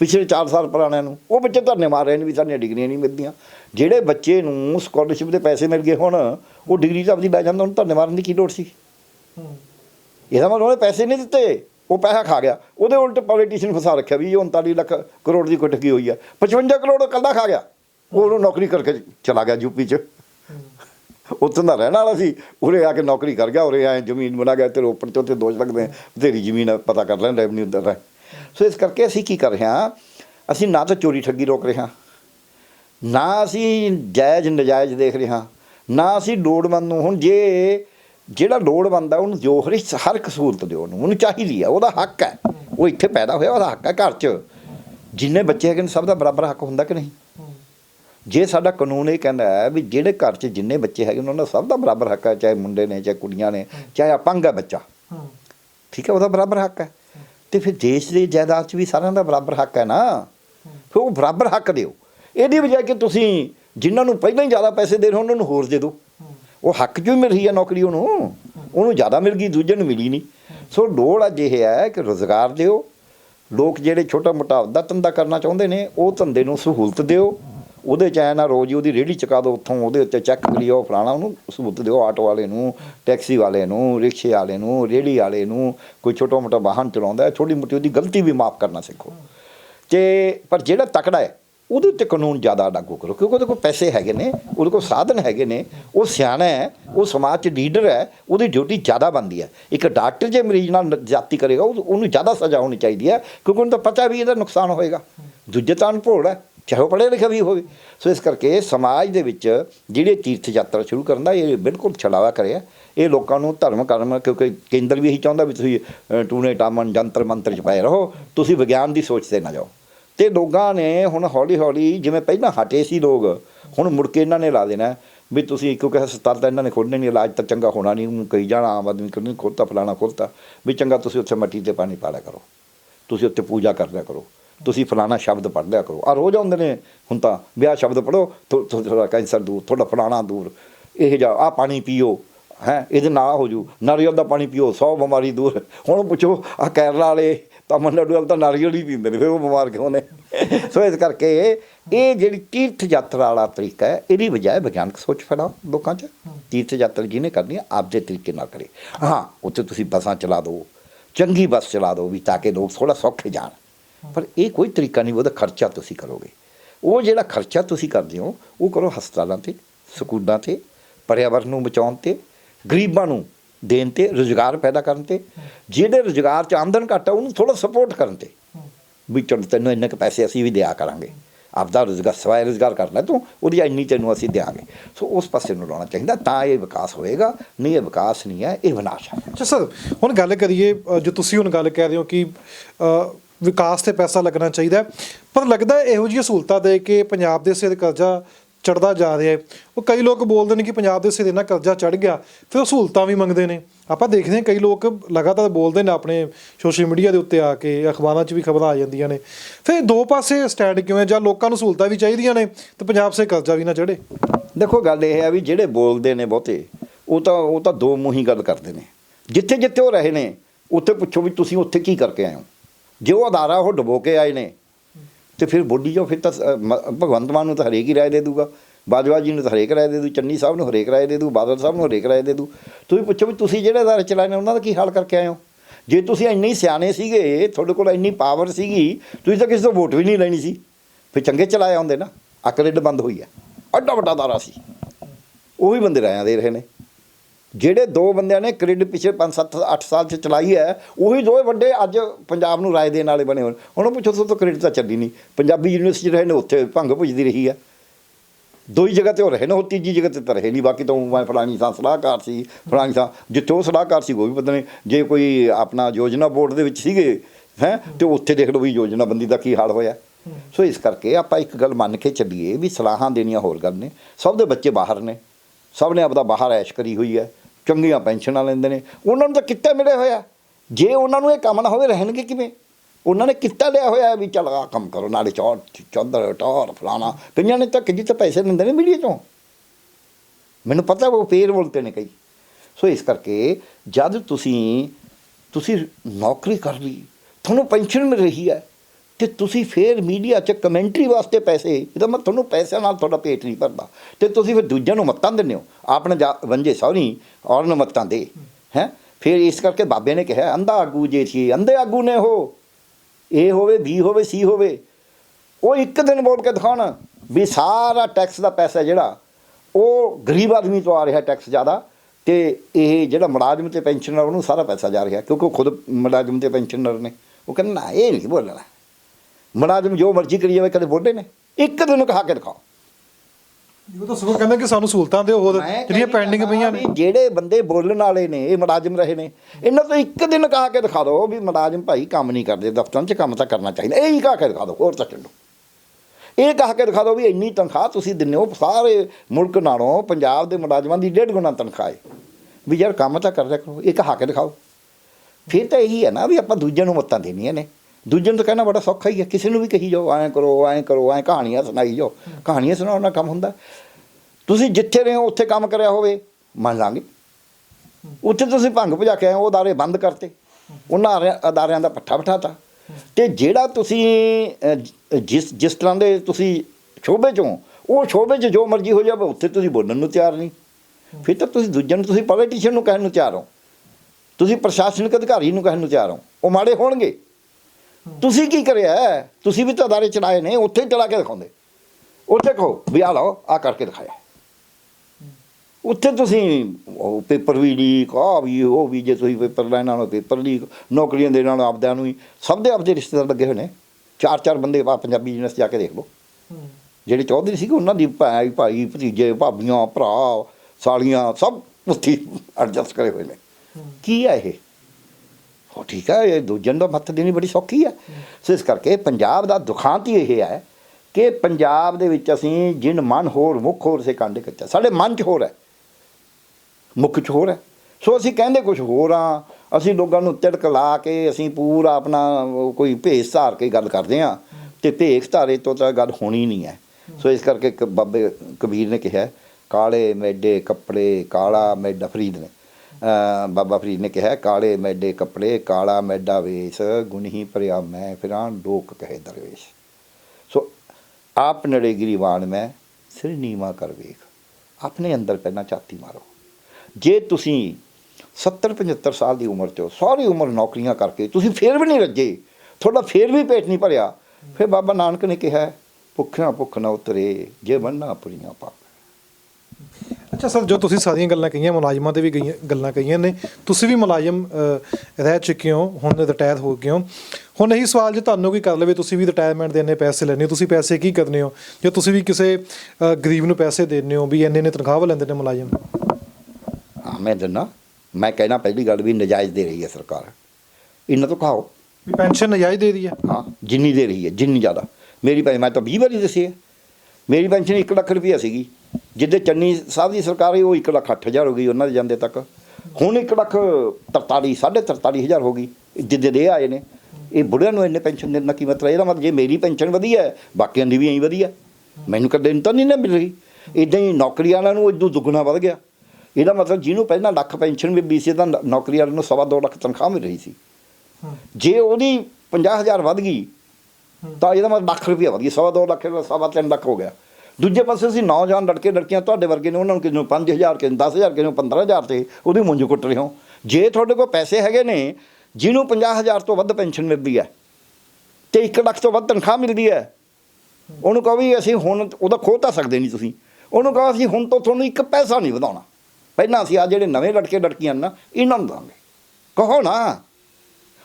ਪਿਛਲੇ 4 ਸਾਲ ਪੁਰਾਣਿਆਂ ਨੂੰ। ਉਹ ਬੱਚੇ ਧਰਨੇ ਮਾਰ ਰਹੇ ਨੇ ਵੀ ਸਾਡੀਆਂ ਡਿਗਰੀਆਂ ਨਹੀਂ ਮਿਲਦੀਆਂ। ਜਿਹੜੇ ਬੱਚੇ ਨੂੰ ਸਕਾਲਰਸ਼ਿਪ ਦੇ ਪੈਸੇ ਮਿਲ ਗਏ ਹੁਣ ਉਹ ਡਿਗਰੀ ਤਾਂ ਆਪਦੀ ਲੈ ਜਾਂਦਾ ਉਹਨੂੰ ਧਰਨੇ ਮਾਰਨ ਦੀ ਕੀ ਲੋੜ ਸੀ? ਇਹਦਾ ਮਤਲਬ ਉਹਨੇ ਪੈਸੇ ਨਹੀਂ ਦਿੱਤੇ ਉਹ ਪੈਸਾ ਖਾ ਗਿਆ। ਉਹਦੇ ਉਲਟ ਪੋਲੀਟੀਸ਼ੀਅਨ ਫਸਾ ਰੱਖਿਆ ਵੀ ਇਹ 39 ਲੱਖ ਕਰੋੜ ਦੀ ਕੁੱਟ ਗਈ ਹੋਈ ਹੈ 55 ਕਰੋੜ ਕੱਲਾ ਖਾ ਗਿਆ। ਉਹ ਉਹਨੂੰ ਨੌਕਰੀ ਕਰਕੇ ਚਲਾ ਗਿਆ ਯੂਪੀ ਚ। ਉੱਥੋਂ ਦਾ ਰਹਿਣ ਵਾਲਾ ਸੀ। ਉਰੇ ਆ ਕੇ ਨੌਕਰੀ ਕਰ ਗਿਆ ਉਰੇ ਆਏ ਜ਼ਮੀਨ ਬਣਾ ਗਿਆ ਤੇ ਰੋਪੜ ਤੋਂ ਤੇ ਦੋਸ਼ ਲੱਗਦੇ ਆ, ਬਥੇਰੀ ਜ਼ਮੀਨ ਪਤਾ ਕਰ ਲੈਣ ਰੈਵਨਿਊ ਦਾ ਹੈ ਸੋ ਇਸ ਕਰਕੇ ਅਸੀਂ ਕੀ ਕਰ ਰਹੇ ਹਾਂ ਅਸੀਂ ਨਾ ਤਾਂ ਚੋਰੀ ਠੱਗੀ ਰੋਕ ਰਹੇ ਹਾਂ ਨਾ ਅਸੀਂ ਜਾਇਜ਼ ਨਜਾਇਜ਼ ਦੇਖ ਰਹੇ ਹਾਂ ਨਾ ਅਸੀਂ ਲੋੜਵੰਦ ਨੂੰ ਹੁਣ ਜੇ ਜਿਹੜਾ ਲੋੜਵੰਦ ਆ ਉਹਨੂੰ ਜੋ ਹਰ ਹਰ ਇੱਕ ਸਹੂਲਤ ਦਿਓ ਉਹਨੂੰ ਉਹਨੂੰ ਚਾਹੀਦੀ ਆ ਉਹਦਾ ਹੱਕ ਹੈ ਉਹ ਇੱਥੇ ਪੈਦਾ ਹੋਇਆ ਉਹਦਾ ਹੱਕ ਹੈ ਘਰ 'ਚ। ਜਿੰਨੇ ਬੱਚੇ ਹੈਗੇ ਨੇ ਸਭ ਦਾ ਬਰਾਬਰ ਹੱਕ ਹੁੰਦਾ ਕਿ ਨਹੀਂ? ਜੇ ਸਾਡਾ ਕਾਨੂੰਨ ਇਹ ਕਹਿੰਦਾ ਹੈ ਵੀ ਜਿਹੜੇ ਘਰ 'ਚ ਜਿੰਨੇ ਬੱਚੇ ਹੈਗੇ ਉਹਨਾਂ ਦਾ ਸਭ ਦਾ ਬਰਾਬਰ ਹੱਕ ਹੈ ਚਾਹੇ ਮੁੰਡੇ ਨੇ ਚਾਹੇ ਕੁੜੀਆਂ ਨੇ ਚਾਹੇ ਅਪੰਗ ਹੈ ਬੱਚਾ। ਠੀਕ ਹੈ ਉਹਦਾ ਬਰਾਬਰ ਹੱਕ ਹੈ। ਤੇ ਫਿਰ ਦੇਸ਼ ਦੀ ਜਾਇਦਾਦ 'ਚ ਵੀ ਸਾਰਿਆਂ ਦਾ ਬਰਾਬਰ ਹੱਕ ਹੈ ਨਾ। ਫਿਰ ਉਹ ਬਰਾਬਰ ਹੱਕ ਦਿਓ। ਇਹਦੀ ਬਜਾਏ ਕਿ ਤੁਸੀਂ ਜਿਨ੍ਹਾਂ ਨੂੰ ਪਹਿਲਾਂ ਹੀ ਜ਼ਿਆਦਾ ਪੈਸੇ ਦੇ ਰਹੇ ਹੋ, ਉਹਨਾਂ ਨੂੰ ਹੋਰ ਦੇ ਦਿਓ। ਉਹ ਹੱਕ 'ਚੋਂ ਜੋ ਮਿਲ ਰਹੀ ਹੈ ਨੌਕਰੀ ਉਹਨੂੰ। ਉਹਨੂੰ ਜ਼ਿਆਦਾ ਮਿਲ ਗਈ, ਦੂਜੇ ਨੂੰ ਮਿਲੀ ਨਹੀਂ। ਸੋ ਲੋੜ ਅੱਜ ਇਹ ਹੈ ਕਿ ਰੋਜ਼ਗਾਰ ਦਿਓ। ਲੋਕ ਜਿਹੜੇ ਛੋਟਾ ਮੋਟਾ ਆਪਦਾ ਧੰਦਾ ਕਰਨਾ ਚਾਹੁੰਦੇ ਨੇ, ਉਹ ਧੰਦੇ ਨੂੰ ਸਹੂਲਤ ਦਿਓ। ਉਹਦੇ ਚ ਐ ਨਾ ਰੋਜ਼ ਉਹਦੀ ਰੇੜੀ ਚਕਾ ਦਿਓ ਉੱਥੋਂ, ਉਹਦੇ ਉੱਤੇ ਚੈੱਕ ਕਰਿਓ, ਫਲਾਣਾ ਉਹਨੂੰ ਸਬੂਤ ਦਿਓ, ਆਟੋ ਵਾਲੇ ਨੂੰ ਟੈਕਸੀ ਵਾਲੇ ਨੂੰ ਰਿਕਸ਼ੇ ਵਾਲੇ ਨੂੰ ਰੇੜੀ ਵਾਲੇ ਨੂੰ, ਕੋਈ ਛੋਟਾ ਮੋਟਾ ਵਾਹਨ ਚਲਾਉਂਦਾ, ਛੋਟੀ ਮੋਟੀ ਉਹਦੀ ਗਲਤੀ ਵੀ ਮਾਫ ਕਰਨਾ ਸਿੱਖੋ। ਤੇ ਪਰ ਜਿਹੜਾ ਤਕੜਾ ਹੈ, ਉਹਦੇ ਉੱਤੇ ਕਾਨੂੰਨ ਜ਼ਿਆਦਾ ਲਾਗੂ ਕਰੋ, ਕਿਉਂਕਿ ਉਹਦੇ ਕੋਲ ਪੈਸੇ ਹੈਗੇ ਨੇ, ਉਹਦੇ ਕੋਲ ਸਾਧਨ ਹੈਗੇ ਨੇ, ਉਹ ਸਿਆਣਾ ਹੈ, ਉਹ ਸਮਾਜ 'ਚ ਲੀਡਰ ਹੈ, ਉਹਦੀ ਡਿਊਟੀ ਜ਼ਿਆਦਾ ਬਣਦੀ ਹੈ। ਇੱਕ ਡਾਕਟਰ ਜੇ ਮਰੀਜ਼ ਨਾਲ ਜਾਤੀ ਕਰੇਗਾ, ਉਹ- ਉਹਨੂੰ ਜ਼ਿਆਦਾ ਸਜ਼ਾ ਹੋਣੀ ਚਾਹੀਦੀ ਹੈ, ਕਿਉਂਕਿ ਉਹਨੂੰ ਤਾਂ ਪਤਾ ਵੀ ਇਹਦਾ ਨੁਕਸਾਨ ਹੋਏਗਾ। ਦੂਜੇ ਤਾਂ ਅਨਪੜ੍ਹ ਹੈ। ਚਾਹੇ ਉਹ ਪੜ੍ਹਿਆ ਲਿਖਿਆ ਵੀ ਹੋਵੇ। ਸੋ ਇਸ ਕਰਕੇ ਸਮਾਜ ਦੇ ਵਿੱਚ ਜਿਹੜੇ ਤੀਰਥ ਯਾਤਰਾ ਸ਼ੁਰੂ ਕਰਨ ਦਾ ਇਹ ਬਿਲਕੁਲ ਛਲਾਵਾ ਕਰਿਆ। ਇਹ ਲੋਕਾਂ ਨੂੰ ਧਰਮ ਕਰਮ ਕਿਉਂਕਿ ਕੇਂਦਰ ਵੀ ਇਹੀ ਚਾਹੁੰਦਾ ਵੀ ਤੁਸੀਂ ਅ, ਟੂਣੇ ਟਾਮਨ ਜੰਤਰ ਮੰਤਰ ਚ ਪਏ ਰਹੋ। ਤੁਸੀਂ ਵਿਗਿਆਨ ਦੀ ਸੋਚ ਤੇ ਨਾ ਜਾਓ। ਤੇ ਲੋਕਾਂ ਨੇ ਹੁਣ ਹੌਲੀ ਹੌਲੀ ਜਿਵੇਂ ਪਹਿਲਾਂ ਹਟੇ ਸੀ ਲੋਕ ਹੁਣ ਮੁੜ ਕੇ ਇਹਨਾਂ ਨੇ ਲਾ ਦੇਣਾ ਵੀ ਤੁਸੀਂ ਕਿਉਂਕਿ ਹਸਪਤਾਲ ਤਾਂ ਇਹਨਾਂ ਨੇ ਖੋਲ੍ਹਣੇ ਨਹੀਂ ਇਲਾਜ ਤਾਂ ਚੰਗਾ ਹੋਣਾ ਨਹੀਂ ਕਈ ਜਾਣਾ ਆਮ ਆਦਮੀ ਕਹਿੰਦੇ ਖੋਲਤਾ ਫਲਾਣਾ ਖੋਲਤਾ ਵੀ ਚੰਗਾ ਤੁਸੀਂ ਉੱਥੇ ਮੱਟੀ ਤੇ ਪਾਣੀ ਪਾ ਲਿਆ ਕਰੋ। ਤੁਸੀਂ ਉੱਥੇ ਪੂਜਾ ਕਰ ਲਿਆ ਕਰੋ। ਤੁਸੀਂ ਫਲਾਣਾ ਸ਼ਬਦ ਪੜ੍ਹ ਲਿਆ ਕਰੋ। ਆ ਰੋਜ਼ ਆਉਂਦੇ ਨੇ ਹੁਣ ਤਾਂ ਵਿਆਹ ਸ਼ਬਦ ਪੜੋ ਤੁਹਾਡਾ ਕੈਂਸਰ ਦੂਰ ਤੁਹਾਡਾ ਫਲਾਣਾ ਦੂਰ। ਇਹ ਜਾ ਆ ਪਾਣੀ ਪੀਓ ਹੈ ਇਹਦੇ ਨਾਲ ਹੋ ਜੂ। ਨਾਰੀਅਲ ਦਾ ਪਾਣੀ ਪੀਓ 100 ਬਿਮਾਰੀ ਦੂਰ। ਹੁਣ ਪੁੱਛੋ ਆ ਕੇਰਲਾ ਵਾਲੇ ਤਾਮਿਲਨਾਡੂ ਵਾਲੇ ਤਾਂ ਨਾਰੀਅਲ ਹੀ ਪੀਂਦੇ ਨੇ ਫਿਰ ਉਹ ਬਿਮਾਰ ਕਿਉਂ ਨੇ? ਸੋ ਇਸ ਕਰਕੇ ਇਹ ਜਿਹੜੀ ਤੀਰਥ ਯਾਤਰਾ ਵਾਲਾ ਤਰੀਕਾ ਹੈ ਇਹਦੀ ਬਜਾਏ ਵਿਗਿਆਨਕ ਸੋਚ ਫੈਲਾਓ ਲੋਕਾਂ 'ਚ। ਤੀਰਥ ਯਾਤਰਾ ਜਿਹਨੇ ਕਰਨੀ ਹੈ ਆਪਦੇ ਤਰੀਕੇ ਨਾਲ ਕਰੇ। ਹਾਂ ਉੱਥੇ ਤੁਸੀਂ ਬੱਸਾਂ ਚਲਾ ਦਿਓ ਚੰਗੀ ਬੱਸ ਚਲਾ ਦਿਓ ਵੀ ਤਾਂ ਕਿ ਲੋਕ ਥੋੜਾ ਸੌਖੇ ਜਾਣ। ਪਰ ਇਹ ਕੋਈ ਤਰੀਕਾ ਨਹੀਂ, ਉਹਦਾ ਖਰਚਾ ਤੁਸੀਂ ਕਰੋਗੇ। ਉਹ ਜਿਹੜਾ ਖਰਚਾ ਤੁਸੀਂ ਕਰਦੇ ਹੋ, ਉਹ ਕਰੋ ਹਸਪਤਾਲਾਂ ਤੇ, ਸਕੂਲਾਂ ਤੇ, ਪਰਿਆਵਰਨ ਨੂੰ ਬਚਾਉਣ ਤੇ, ਗਰੀਬਾਂ ਨੂੰ ਦੇਣ ਤੇ, ਰੁਜ਼ਗਾਰ ਪੈਦਾ ਕਰਨ ਤੇ। ਜਿਹੜੇ ਰੁਜ਼ਗਾਰ ਚ ਆਮਦਨ ਘੱਟ ਆ, ਉਹਨੂੰ ਥੋੜਾ ਸਪੋਰਟ ਕਰਨ ਤੇ। ਵੀ ਚਲ ਤੈਨੂੰ ਇੰਨੇ ਕੁ ਪੈਸੇ ਅਸੀਂ ਵੀ ਦਿਆ ਕਰਾਂਗੇ। ਆਪਦਾ ਰੁਜ਼ਗਾਰ, ਸਵਾਇ ਰੁਜ਼ਗਾਰ ਕਰ ਲੈ ਤੂੰ, ਉਹਦੀ ਇੰਨੀ ਤੈਨੂੰ ਅਸੀਂ ਦਿਆਂਗੇ। ਸੋ ਉਸ ਪਾਸੇ ਨੂੰ ਲਾਉਣਾ ਚਾਹੀਦਾ, ਤਾਂ ਇਹ ਵਿਕਾਸ ਹੋਏਗਾ। ਨਹੀਂ, ਇਹ ਵਿਕਾਸ ਨਹੀਂ ਹੈ, ਇਹ ਵਿਨਾਸ਼ ਹੈ। ਅੱਛਾ ਸਰ, ਹੁਣ ਗੱਲ ਕਰੀਏ ਜੋ ਤੁਸੀਂ ਹੁਣ ਗੱਲ ਕਹਿ ਰਹੇ ਹੋ ਕਿ ਵਿਕਾਸ ਤੇ ਪੈਸਾ ਲੱਗਣਾ ਚਾਹੀਦਾ ਪਰ ਲੱਗਦਾ ਇਹੋ ਜਿਹੀਆਂ ਸਹੂਲਤਾਂ ਦੇ ਕੇ ਪੰਜਾਬ ਦੇ ਸਿਰ ਕਰਜ਼ਾ ਚੜਦਾ ਜਾ ਰਿਹਾ ਉਹ ਕਈ ਲੋਕ ਬੋਲਦੇ ਨੇ ਕਿ ਪੰਜਾਬ ਦੇ ਸਿਰ ਇੰਨਾ ਕਰਜ਼ਾ ਚੜ ਗਿਆ, ਫਿਰ ਉਹ ਸਹੂਲਤਾਂ ਵੀ ਮੰਗਦੇ ਨੇ। ਆਪਾਂ ਦੇਖਦੇ ਹਾਂ ਕਈ ਲੋਕ ਲਗਾਤਾਰ ਬੋਲਦੇ ਨੇ ਆਪਣੇ ਸੋਸ਼ਲ ਮੀਡੀਆ ਦੇ ਉੱਤੇ ਆ ਕੇ, ਅਖਬਾਰਾਂ 'ਚ ਵੀ ਖਬਰਾਂ ਆ ਜਾਂਦੀਆਂ ਨੇ। ਫਿਰ ਦੋ ਪਾਸੇ ਸਟੈਂਡ ਕਿਉਂ ਹੈ? ਜਾਂ ਲੋਕਾਂ ਨੂੰ ਸਹੂਲਤਾਂ ਵੀ ਚਾਹੀਦੀਆਂ ਨੇ ਤੇ ਪੰਜਾਬ ਸੇ ਕਰਜ਼ਾ ਵੀ ਨਾ ਚੜੇ ਦੇਖੋ, ਗੱਲ ਇਹ ਹੈ ਵੀ ਜਿਹੜੇ ਬੋਲਦੇ ਨੇ ਬਹੁਤੇ, ਉਹ ਤਾਂ ਉਹ ਤਾਂ ਦੋ ਮੂੰਹੀ ਗੱਲ ਕਰਦੇ ਨੇ। ਜਿੱਥੇ ਜਿੱਥੇ ਉਹ ਰਹੇ ਨੇ, ਉੱਥੇ ਪੁੱਛੋ ਵੀ ਤੁਸੀਂ ਉੱਥੇ ਕੀ ਕਰਕੇ ਆਏ ਹੋ? ਜੇ ਉਹ ਅਦਾਰਾ ਉਹ ਡਬੋ ਕੇ ਆਏ ਨੇ, ਤੇ ਫਿਰ ਬੋਡੀ ਜੋ ਫਿਰ ਤਾਂ ਮ- ਭਗਵੰਤ ਮਾਨ ਨੂੰ ਤਾਂ ਹਰੇਕ ਹੀ ਰਾਏ ਦੇ ਦੂਗਾ। ਬਾਜਵਾ ਜੀ ਨੂੰ ਤਾਂ ਹਰੇਕ ਰਾਏ ਦੇ ਦੂ, ਚੰਨੀ ਸਾਹਿਬ ਨੂੰ ਹਰੇਕ ਰਾਏ ਦੇ ਦੂ, ਬਾਦਲ ਸਾਹਿਬ ਨੂੰ ਹਰੇਕ ਰਾਏ ਦੇ ਦੂ। ਤੁਸੀਂ ਪੁੱਛੋ ਵੀ ਤੁਸੀਂ ਜਿਹੜੇ ਅਦਾਰੇ ਚਲਾਏ ਨੇ, ਉਹਨਾਂ ਦਾ ਕੀ ਹਾਲ ਕਰਕੇ ਆਏ ਹੋ? ਜੇ ਤੁਸੀਂ ਇੰਨੇ ਸਿਆਣੇ ਸੀਗੇ, ਤੁਹਾਡੇ ਕੋਲ ਇੰਨੀ ਪਾਵਰ ਸੀਗੀ, ਤੁਸੀਂ ਤਾਂ ਕਿਸੇ ਤੋਂ ਵੋਟ ਵੀ ਨਹੀਂ ਲੈਣੀ ਸੀ। ਫਿਰ ਚੰਗੇ ਚਲਾਏ ਆਉਂਦੇ ਨਾ, ਅਕਰੇਡ ਬੰਦ ਹੋਈ ਹੈ। ਅੱਡਾ ਵੱਡਾ ਅਦਾਰਾ ਸੀ। ਉਹੀ ਬੰਦੇ ਰਾਇਆਂ ਦੇ ਰਹੇ ਨੇ। ਜਿਹੜੇ ਦੋ ਬੰਦਿਆਂ ਨੇ ਕ੍ਰਿਡ ਪਿਛਲੇ 5 7 8 ਸਾਲ ਚ ਚਲਾਈ ਹੈ, ਉਹੀ ਦੋਵੇਂ ਵੱਡੇ ਅੱਜ ਪੰਜਾਬ ਨੂੰ ਰਾਏ ਦੇਣ ਵਾਲੇ ਬਣੇ ਹੋਣ। ਹੁਣ ਉਹ ਪੁੱਛੋ ਤੋਂ ਕ੍ਰੈਡਿਟ ਤਾਂ ਚੱਲੀ ਨਹੀਂ। ਪੰਜਾਬੀ ਯੂਨੀਵਰਸਿਟੀ ਰਹੇ ਨੇ, ਉੱਥੇ ਭੰਗ ਭੁਜਦੀ ਰਹੀ ਹੈ। ਦੋ ਹੀ ਜਗ੍ਹਾ ਤੇ ਉਹ ਰਹੇ ਨੇ, ਉਹ ਤੀਜੀ ਜਗ੍ਹਾ ਤੇ ਤਾਂ ਰਹੇ ਨਹੀਂ। ਬਾਕੀ ਤਾਂ ਊਂ ਮੈਂ ਫਲਾਣੀ ਥਾਂ ਸਲਾਹਕਾਰ ਸੀ, ਫਲਾਣੀ ਥਾਂ, ਜਿੱਥੇ ਉਹ ਸਲਾਹਕਾਰ ਸੀ, ਉਹ ਵੀ ਪਤਾ ਨਹੀਂ, ਜੇ ਕੋਈ ਆਪਣਾ ਯੋਜਨਾ ਬੋਰਡ ਦੇ ਵਿੱਚ ਸੀਗੇ, ਹੈ, ਤੇ ਉੱਥੇ ਦੇਖ ਲਓ ਵੀ ਯੋਜਨਾ ਬੰਦੀ ਦਾ ਕੀ ਹਾਲ ਹੋਇਆ। ਸੋ ਇਸ ਕਰਕੇ ਆਪਾਂ ਇੱਕ ਗੱਲ ਮੰਨ ਕੇ ਚੱਲੀਏ ਵੀ ਸਲਾਹਾਂ ਦੇਣੀਆਂ ਹੋਰ ਗੱਲ ਨੇ। ਸਭ ਦੇ ਬੱਚੇ ਬਾਹਰ ਨੇ। ਸਭ ਨੇ ਆਪਦਾ ਬਾਹਰ ਐਸ਼ ਕਰੀ ਹੋਈ ਹੈ। ਚੰਗੀਆਂ ਪੈਨਸ਼ਨਾਂ ਲੈਂਦੇ ਨੇ। ਉਹਨਾਂ ਨੂੰ ਤਾਂ ਕਿੱਤਾ ਮਿਲਿਆ ਹੋਇਆ। ਜੇ ਉਹਨਾਂ ਨੂੰ ਇਹ ਕੰਮ ਨਾ ਹੋਵੇ, ਰਹਿਣਗੇ ਕਿਵੇਂ? ਉਹਨਾਂ ਨੇ ਕਿੱਤਾ ਲਿਆ ਹੋਇਆ ਵੀ ਚਲ ਆ ਕੰਮ ਕਰੋ, ਨਾਲੇ ਚੌੜ, ਚੌਧਰ, ਟੌਰ, ਫਲਾਣਾ। ਕਈਆਂ ਨੇ ਤਾਂ ਕਿਜੀ ਤਾਂ ਪੈਸੇ ਲੈਂਦੇ ਨੇ ਮੀਡੀਆ ਚੋਂ ਮੈਨੂੰ ਪਤਾ ਉਹ ਪੇਰ ਬੋਲਤੇ ਨੇ ਕਈ। ਸੋ ਇਸ ਕਰਕੇ ਜਦ ਤੁਸੀਂ ਤੁਸੀਂ ਨੌਕਰੀ ਕਰ ਲਈ, ਤੁਹਾਨੂੰ ਪੈਨਸ਼ਨ ਮਿਲ ਰਹੀ ਹੈ। ਤੇ ਤੁਸੀਂ ਫੇਰ ਮੀਡੀਆ 'ਚ ਕਮੈਂਟਰੀ ਵਾਸਤੇ ਪੈਸੇ ਇਹਦਾ ਮਤਲਬ ਤੁਹਾਨੂੰ ਪੈਸਿਆਂ ਨਾਲ ਤੁਹਾਡਾ ਪੇਟ ਨਹੀਂ ਭਰਦਾ। ਤੇ ਤੁਸੀਂ ਫਿਰ ਦੂਜਿਆਂ ਨੂੰ ਮੱਤਾਂ ਦਿੰਦੇ ਹੋ। ਆਪਣੇ ਜਾ- ਵੰਜੇ ਸੌਰੀ ਔਰ ਨੂੰ ਮੱਤਾਂ ਦੇ। ਹੈ? ਫਿਰ ਇਸ ਕਰਕੇ ਬਾਬੇ ਨੇ ਕਿਹਾ, ਅੰਧਾ ਆਗੂ ਜੇ ਸੀ, ਅੰਧੇ ਆਗੂ ਨੇ ਉਹ। ਏ ਹੋਵੇ, ਬੀ ਹੋਵੇ, ਸੀ ਹੋਵੇ। ਉਹ ਇੱਕ ਦਿਨ ਬੋਲ ਕੇ ਦਿਖਾਉਣ ਵੀ ਸਾਰਾ ਟੈਕਸ ਦਾ ਪੈਸਾ ਜਿਹੜਾ, ਉਹ ਗਰੀਬ ਆਦਮੀ ਤੋਂ ਆ ਰਿਹਾ ਟੈਕਸ ਜ਼ਿਆਦਾ ਤੇ ਇਹ ਜਿਹੜਾ ਮੁਲਾਜ਼ਮ ਤੇ ਪੈਨਸ਼ਨਰ ਉਹਨੂੰ ਸਾਰਾ ਪੈਸਾ ਜਾ ਰਿਹਾ ਕਿਉਂਕਿ ਉਹ ਖੁਦ ਮੁਲਾਜ਼ਮ ਤੇ ਪੈਨਸ਼ਨਰ ਨੇ। ਉਹ ਕਹਿੰਦੇ, ਨਾ, ਇਹ ਨਹੀਂ ਬੋਲਣਾ। ਮੁਲਾਜ਼ਮ ਜੋ ਮਰਜ਼ੀ ਕਰੀ ਜਾਵੇ ਕਦੇ ਬੋਲਦੇ ਨੇ। ਇੱਕ ਦਿਨ ਕਹਾ ਕੇ ਦਿਖਾਓ। ਉਹ ਤਾਂ ਸਗੋਂ ਕਹਿੰਦੇ ਕਿ ਸਾਨੂੰ ਸਹੂਲਤਾਂ ਦਿਓ ਹੋਰ ਜਿਹੜੀਆਂ ਪੈਂਡਿੰਗ ਪਈਆਂ ਨੇ। ਜਿਹੜੇ ਬੰਦੇ ਬੋਲਣ ਵਾਲੇ ਨੇ ਇਹ ਮੁਲਾਜ਼ਮ ਰਹੇ ਨੇ ਇਹਨਾਂ ਤੋਂ ਇੱਕ ਦਿਨ ਕਹਾ ਕੇ ਦਿਖਾ ਦਿਓ ਵੀ ਮੁਲਾਜ਼ਮ ਭਾਈ ਕੰਮ ਨਹੀਂ ਕਰਦੇ ਦਫ਼ਤਰਾਂ 'ਚ ਕੰਮ ਤਾਂ ਕਰਨਾ ਚਾਹੀਦਾ। ਇਹ ਹੀ ਕਹਾ ਕੇ ਦਿਖਾ ਦਿਓ ਹੋਰ ਤਾਂ ਛੱਡੋ। ਇਹ ਕਹਾ ਕੇ ਦਿਖਾ ਦਿਓ ਵੀ ਇੰਨੀ ਤਨਖਾਹ ਤੁਸੀਂ ਦਿੰਦੇ ਹੋ ਸਾਰੇ ਮੁਲਕ ਨਾਲੋਂ ਪੰਜਾਬ ਦੇ ਮੁਲਾਜ਼ਮਾਂ ਦੀ ਡੇਢ ਗੁਣਾ ਤਨਖਾਹ ਹੈ ਵੀ ਯਾਰ ਕੰਮ ਤਾਂ ਕਰ ਲਿਆ ਕਰੋ ਇਹ ਕਹਾ ਕੇ ਦਿਖਾਓ। ਫਿਰ ਤਾਂ ਇਹੀ ਹੈ ਨਾ ਵੀ ਆਪਾਂ ਦੂਜਿਆਂ ਨੂੰ ਮੱਤਾਂ ਦੇਣੀਆਂ ਨੇ। ਦੂਜਿਆਂ ਨੂੰ ਤਾਂ ਕਹਿਣਾ ਬੜਾ ਸੌਖਾ ਹੀ ਹੈ ਕਿਸੇ ਨੂੰ ਵੀ ਕਹੀ ਜਾਓ ਐਂ ਕਰੋ ਐਂ ਕਰੋ ਐਂ ਕਹਾਣੀਆਂ ਸੁਣਾਈ ਜਾਓ। ਕਹਾਣੀਆਂ ਸੁਣਾਉਣ ਦਾ ਕੰਮ ਹੁੰਦਾ। ਤੁਸੀਂ ਜਿੱਥੇ ਰਹੇ ਹੋ ਉੱਥੇ ਕੰਮ ਕਰਿਆ ਹੋਵੇ ਮੰਨ ਲਾਂਗੇ। ਉੱਥੇ ਤੁਸੀਂ ਭੰਗ ਭਜਾ ਕੇ ਆਏ ਹੋ, ਉਹ ਅਦਾਰੇ ਬੰਦ ਕਰਤੇ। ਉਹਨਾਂ ਅਦਾਰਿਆਂ- ਅਦਾਰਿਆਂ ਦਾ ਪੱਠਾ ਬਿਠਾਤਾ। ਤੇ ਜਿਹੜਾ ਤੁਸੀਂ ਜਿਸ ਜਿਸ ਤਰ੍ਹਾਂ ਦੇ ਤੁਸੀਂ ਸ਼ੋਭੇ ਚੋਂ ਉਹ ਸ਼ੋਭੇ 'ਚ ਜੋ ਮਰਜ਼ੀ ਹੋ ਜਾਵੇ ਉੱਥੇ ਤੁਸੀਂ ਬੋਲਣ ਨੂੰ ਤਿਆਰ ਨਹੀਂ। ਫਿਰ ਤਾਂ ਤੁਸੀਂ ਦੂਜਿਆਂ ਨੂੰ ਤੁਸੀਂ ਪੋਲੀਟੀਸ਼ੀਅਨ ਨੂੰ ਕਹਿਣ ਨੂੰ ਤਿਆਰ ਹੋ। ਤੁਸੀਂ ਪ੍ਰਸ਼ਾਸਨਿਕ ਅਧਿਕਾਰੀ ਨੂੰ ਕਹਿਣ ਨੂੰ ਤਿਆਰ ਹੋ। ਉਹ ਮਾੜੇ ਹੋਣਗੇ। ਤੁਸੀਂ ਕੀ ਕਰਿਆ? ਤੁਸੀਂ ਵੀ ਤਾਂ ਅਦਾਰੇ ਚਲਾਏ ਨੇ ਉੱਥੇ ਚਲਾ ਕੇ ਦਿਖਾਉਂਦੇ। ਉੱਥੇ ਕਹੋ ਵੀ ਆ ਲਓ ਆ ਕਰਕੇ ਦਿਖਾਇਆ। ਉੱਥੇ ਤੁਸੀਂ ਉਹ ਪੇਪਰ ਵੀ ਲੀਕ ਆ ਵੀ ਉਹ ਵੀ ਜੇ ਤੁਸੀਂ ਪੇਪਰ ਲੈਣ ਨਾਲੋਂ ਪੇਪਰ ਲੀਕ ਨੌਕਰੀਆਂ ਦੇ ਨਾਲ ਆਪਦਿਆਂ ਨੂੰ ਹੀ ਸਭ ਦੇ ਆਪਦੇ ਰਿਸ਼ਤੇਦਾਰ ਲੱਗੇ ਹੋਏ ਨੇ। ਚਾਰ ਚਾਰ ਬੰਦੇ ਬਾ ਪੰਜਾਬੀ ਯੂਨੀਵਰਸਿਟੀ ਜਾ ਕੇ ਦੇਖ ਲਓ। ਜਿਹੜੇ ਚੌਧਰੀ ਸੀਗੇ ਉਹਨਾਂ ਦੀ ਭਾਈ ਭਾਈ ਭਤੀਜੇ ਭਾਬੀਆਂ ਭਰਾ ਸਾਲੀਆਂ ਸਭ ਉੱਥੇ ਐਡਜਸਟ ਕਰੇ ਹੋਏ ਨੇ। ਕੀ ਹੈ ਇਹ? ਉਹ ਠੀਕ ਹੈ, ਇਹ ਦੂਜਿਆਂ ਦਾ ਮੱਤ ਦੇਣੀ ਬੜੀ ਸੌਖੀ ਹੈ। ਸੋ ਇਸ ਕਰਕੇ ਪੰਜਾਬ ਦਾ ਦੁਖਾਂਤ ਹੀ ਇਹ ਹੈ ਕਿ ਪੰਜਾਬ ਦੇ ਵਿੱਚ ਅਸੀਂ ਜਿਨ ਮਨ ਹੋਰ, ਮੁਖ ਹੋਰ ਸੇ ਕਾਂਡੇ ਕੱਚਾ ਸਾਡੇ ਮਨ 'ਚ ਹੋਰ ਹੈ। ਮੁੱਖ 'ਚ ਹੋਰ ਹੈ। ਸੋ ਅਸੀਂ ਕਹਿੰਦੇ ਕੁਝ ਹੋਰ ਆ ਅਸੀਂ ਲੋਕਾਂ ਨੂੰ ਤਿੜਕ ਲਾ ਕੇ ਅਸੀਂ ਪੂਰਾ ਆਪਣਾ ਕੋਈ ਭੇਸ ਧਾਰ ਕੇ ਗੱਲ ਕਰਦੇ ਆ ਤੇ ਭੇਖ ਧਾਰੇ ਤੋਂ ਤਾਂ ਗੱਲ ਹੋਣੀ ਨਹੀਂ ਹੈ। ਸੋ ਇਸ ਕਰਕੇ ਕ- ਬਾਬੇ ਕਬੀਰ ਨੇ ਕਿਹਾ, ਕਾਲੇ ਮੇਡੇ ਕੱਪੜੇ ਕਾਲਾ ਮੇਡਾ ਫਰੀਦ ਨੇ। ਬਾਬਾ ਫਰੀਦ ਨੇ ਕਿਹਾ, ਕਾਲੇ ਮੈਡੇ ਕੱਪੜੇ, ਕਾਲਾ ਮੈਡਾ ਵੇਸ ਗੁਨਹੀ ਭਰਿਆ ਮੈਂ ਫਿਰਾਂ, ਲੋਕ ਕਹੇ ਦਰਵੇਸ਼। ਸੋ ਆਪ ਨੜੇ ਗਰੀਵਾਨ ਮੈਂ, ਸਿਰ ਨੀਵਾ ਕਰ ਵੇਖ। ਆਪਣੇ ਅੰਦਰ ਪਹਿਲਾਂ ਝਾਤੀ ਮਾਰੋ। ਜੇ ਤੁਸੀਂ 70 75 ਸਾਲ ਦੀ ਉਮਰ 'ਚ ਸਾਰੀ ਉਮਰ ਨੌਕਰੀਆਂ ਕਰਕੇ ਤੁਸੀਂ ਫੇਰ ਵੀ ਨਹੀਂ ਰੱਜੇ, ਤੁਹਾਡਾ ਫੇਰ ਵੀ ਪੇਟ ਨਹੀਂ ਭਰਿਆ, ਫਿਰ ਬਾਬਾ ਨਾਨਕ ਨੇ ਕਿਹਾ, ਭੁੱਖਿਆਂ ਭੁੱਖ ਨਾ ਉਤਰੇ, ਜੇ ਬੰਨਾ ਪੁਰੀਆਂ ਪਾਪ। ਅੱਛਾ ਸਰ ਜੋ ਤੁਸੀਂ ਸਾਰੀਆਂ ਗੱਲਾਂ ਕਹੀਆਂ ਮੁਲਾਜ਼ਮਾਂ ਤੇ ਵੀ ਗਈਆਂ ਗੱਲਾਂ ਕਹੀਆਂ ਨੇ ਤੁਸੀਂ ਵੀ ਮੁਲਾਜ਼ਮ ਰਹਿ ਚੁੱਕੇ ਹੋ ਹੁਣ ਰਿਟਾਇਰ ਹੋ ਗਏ ਹੋ। ਹੁਣ ਇਹੀ ਸਵਾਲ ਜੇ ਤੁਹਾਨੂੰ ਕੋਈ ਕਰ ਲਵੇ ਤੁਸੀਂ ਵੀ ਰਿਟਾਇਰਮੈਂਟ ਦੇ ਇੰਨੇ ਪੈਸੇ ਲੈਣੇ ਹੋ ਤੁਸੀਂ ਪੈਸੇ ਕੀ ਕਰਨੇ ਹੋ? ਜੇ ਤੁਸੀਂ ਵੀ ਕਿਸੇ ਗਰੀਬ ਨੂੰ ਪੈਸੇ ਦੇਣੇ ਹੋ ਵੀ ਇੰਨੇ ਇੰਨੇ ਤਨਖਾਹ ਲੈਂਦੇ ਨੇ ਮੁਲਾਜ਼ਮ? ਹਾਂ ਮੈਂ ਦਿੰਦਾ। ਮੈਂ ਕਹਿਣਾ ਪਹਿਲੀ ਗੱਲ ਵੀ ਨਜਾਇਜ਼ ਦੇ ਰਹੀ ਹੈ ਸਰਕਾਰ। ਇਹਨਾਂ ਤੋਂ ਖਾਓ। ਵੀ ਪੈਨਸ਼ਨ ਨਜਾਇਜ਼ ਦੇ ਰਹੀ ਹੈ? ਹਾਂ ਜਿੰਨੀ ਦੇ ਰਹੀ ਹੈ ਜਿੰਨੀ ਜ਼ਿਆਦਾ। ਮੇਰੀ ਪੈਨਸ਼ਨ ਮੈਂ ਤਾਂ 20 ਵਾਰੀ ਦੱਸੀ ਹੈ ਮੇਰੀ ਪੈਨਸ਼ਨ 1 ਲੱਖ ਰੁਪਈਆ ਸੀਗੀ। ਜਿੱਦੇ ਚੰਨੀ ਸਾਹਿਬ ਦੀ ਸਰਕਾਰ ਹੈ ਉਹ 1 ਲੱਖ 8000 ਹੋ ਗਈ ਉਹਨਾਂ ਦੇ ਜਾਂਦੇ ਤੱਕ। ਹੁਣ 1 ਲੱਖ 43 43 ਹਜ਼ਾਰ ਹੋ ਗਈ। ਜਿੱਦੇ ਦੇ ਆਏ ਨੇ। ਇਹ ਬੁੜਿਆਂ ਨੂੰ ਇੰਨੇ ਪੈਨਸ਼ਨ ਦੇਣ ਦਾ ਕੀ ਮਤਲਬ? ਇਹਦਾ ਮਤਲਬ ਜੇ ਮੇਰੀ ਪੈਨਸ਼ਨ ਵਧੀਆ ਹੈ ਬਾਕੀਆਂ ਦੀ ਵੀ ਐਂ ਵਧੀਆ। ਮੈਨੂੰ ਕਦੇ ਤਾਂ ਨਹੀਂ ਨਾ ਮਿਲ ਰਹੀ। ਇਦਾਂ ਹੀ ਨੌਕਰੀ ਵਾਲਿਆਂ ਨੂੰ ਇਦੋਂ ਦੁੱਗਣਾ ਵੱਧ ਗਿਆ। ਇਹਦਾ ਮਤਲਬ ਜਿਹਨੂੰ ਪਹਿਲਾਂ ਲੱਖ ਪੈਨਸ਼ਨ ਮਿਲਦੀ ਸੀ ਤਾਂ ਨੌਕਰੀ ਵਾਲਿਆਂ ਨੂੰ ਸਵਾ ਦੋ ਲੱਖ ਤਨਖਾਹ ਮਿਲ ਰਹੀ ਸੀ। ਜੇ ਉਹਦੀ 50000 ਵੱਧ ਗਈ ਤਾਂ ਇਹਦਾ ਮਤਲਬ ਲੱਖ ਰੁਪਇਆ ਵਧੀਆ ਸਵਾ ਦੋ ਲੱਖ ਦਾ ਸਵਾ ਤਿੰਨ ਲੱਖ ਹੋ ਗਿਆ। ਦੂਜੇ ਪਾਸੇ ਅਸੀਂ ਨੌਜਵਾਨ ਲੜਕੇ ਲੜਕੀਆਂ ਤੁਹਾਡੇ ਵਰਗੇ ਨੇ, ਉਹਨਾਂ ਨੂੰ ਕਿਸੇ ਨੂੰ 5000 ਕਿਸੇ ਨੂੰ 10000 ਕਿਸੇ ਨੂੰ 15000 ਤੇ ਉਹਦੀ ਮੁੰਜ ਕੁੱਟ ਰਹੇ ਹੋ। ਜੇ ਤੁਹਾਡੇ ਕੋਲ ਪੈਸੇ ਹੈਗੇ ਨੇ, ਜਿਹਨੂੰ 50000 ਤੋਂ ਵੱਧ ਪੈਨਸ਼ਨ ਮਿਲਦੀ ਹੈ ਤੇ 1 ਲੱਖ ਤੋਂ ਵੱਧ ਤਨਖਾਹ ਮਿਲਦੀ ਹੈ, ਉਹਨੂੰ ਕਹੋ ਵੀ ਅਸੀਂ ਹੁਣ ਉਹਦਾ ਖੋਹ ਤਾਂ ਸਕਦੇ ਨਹੀਂ ਤੁਸੀਂ। ਉਹਨੂੰ ਕਹੋ ਅਸੀਂ ਹੁਣ ਤੋਂ ਤੁਹਾਨੂੰ ਇੱਕ ਪੈਸਾ ਨਹੀਂ ਵਧਾਉਣਾ। ਪਹਿਲਾਂ ਅਸੀਂ ਆ ਜਿਹੜੇ ਨਵੇਂ ਲੜਕੇ ਲੜਕੀਆਂ ਨੇ ਨਾ, ਇਹਨਾਂ ਨੂੰ ਦਾਂਗੇ ਕਹੋ ਨਾ।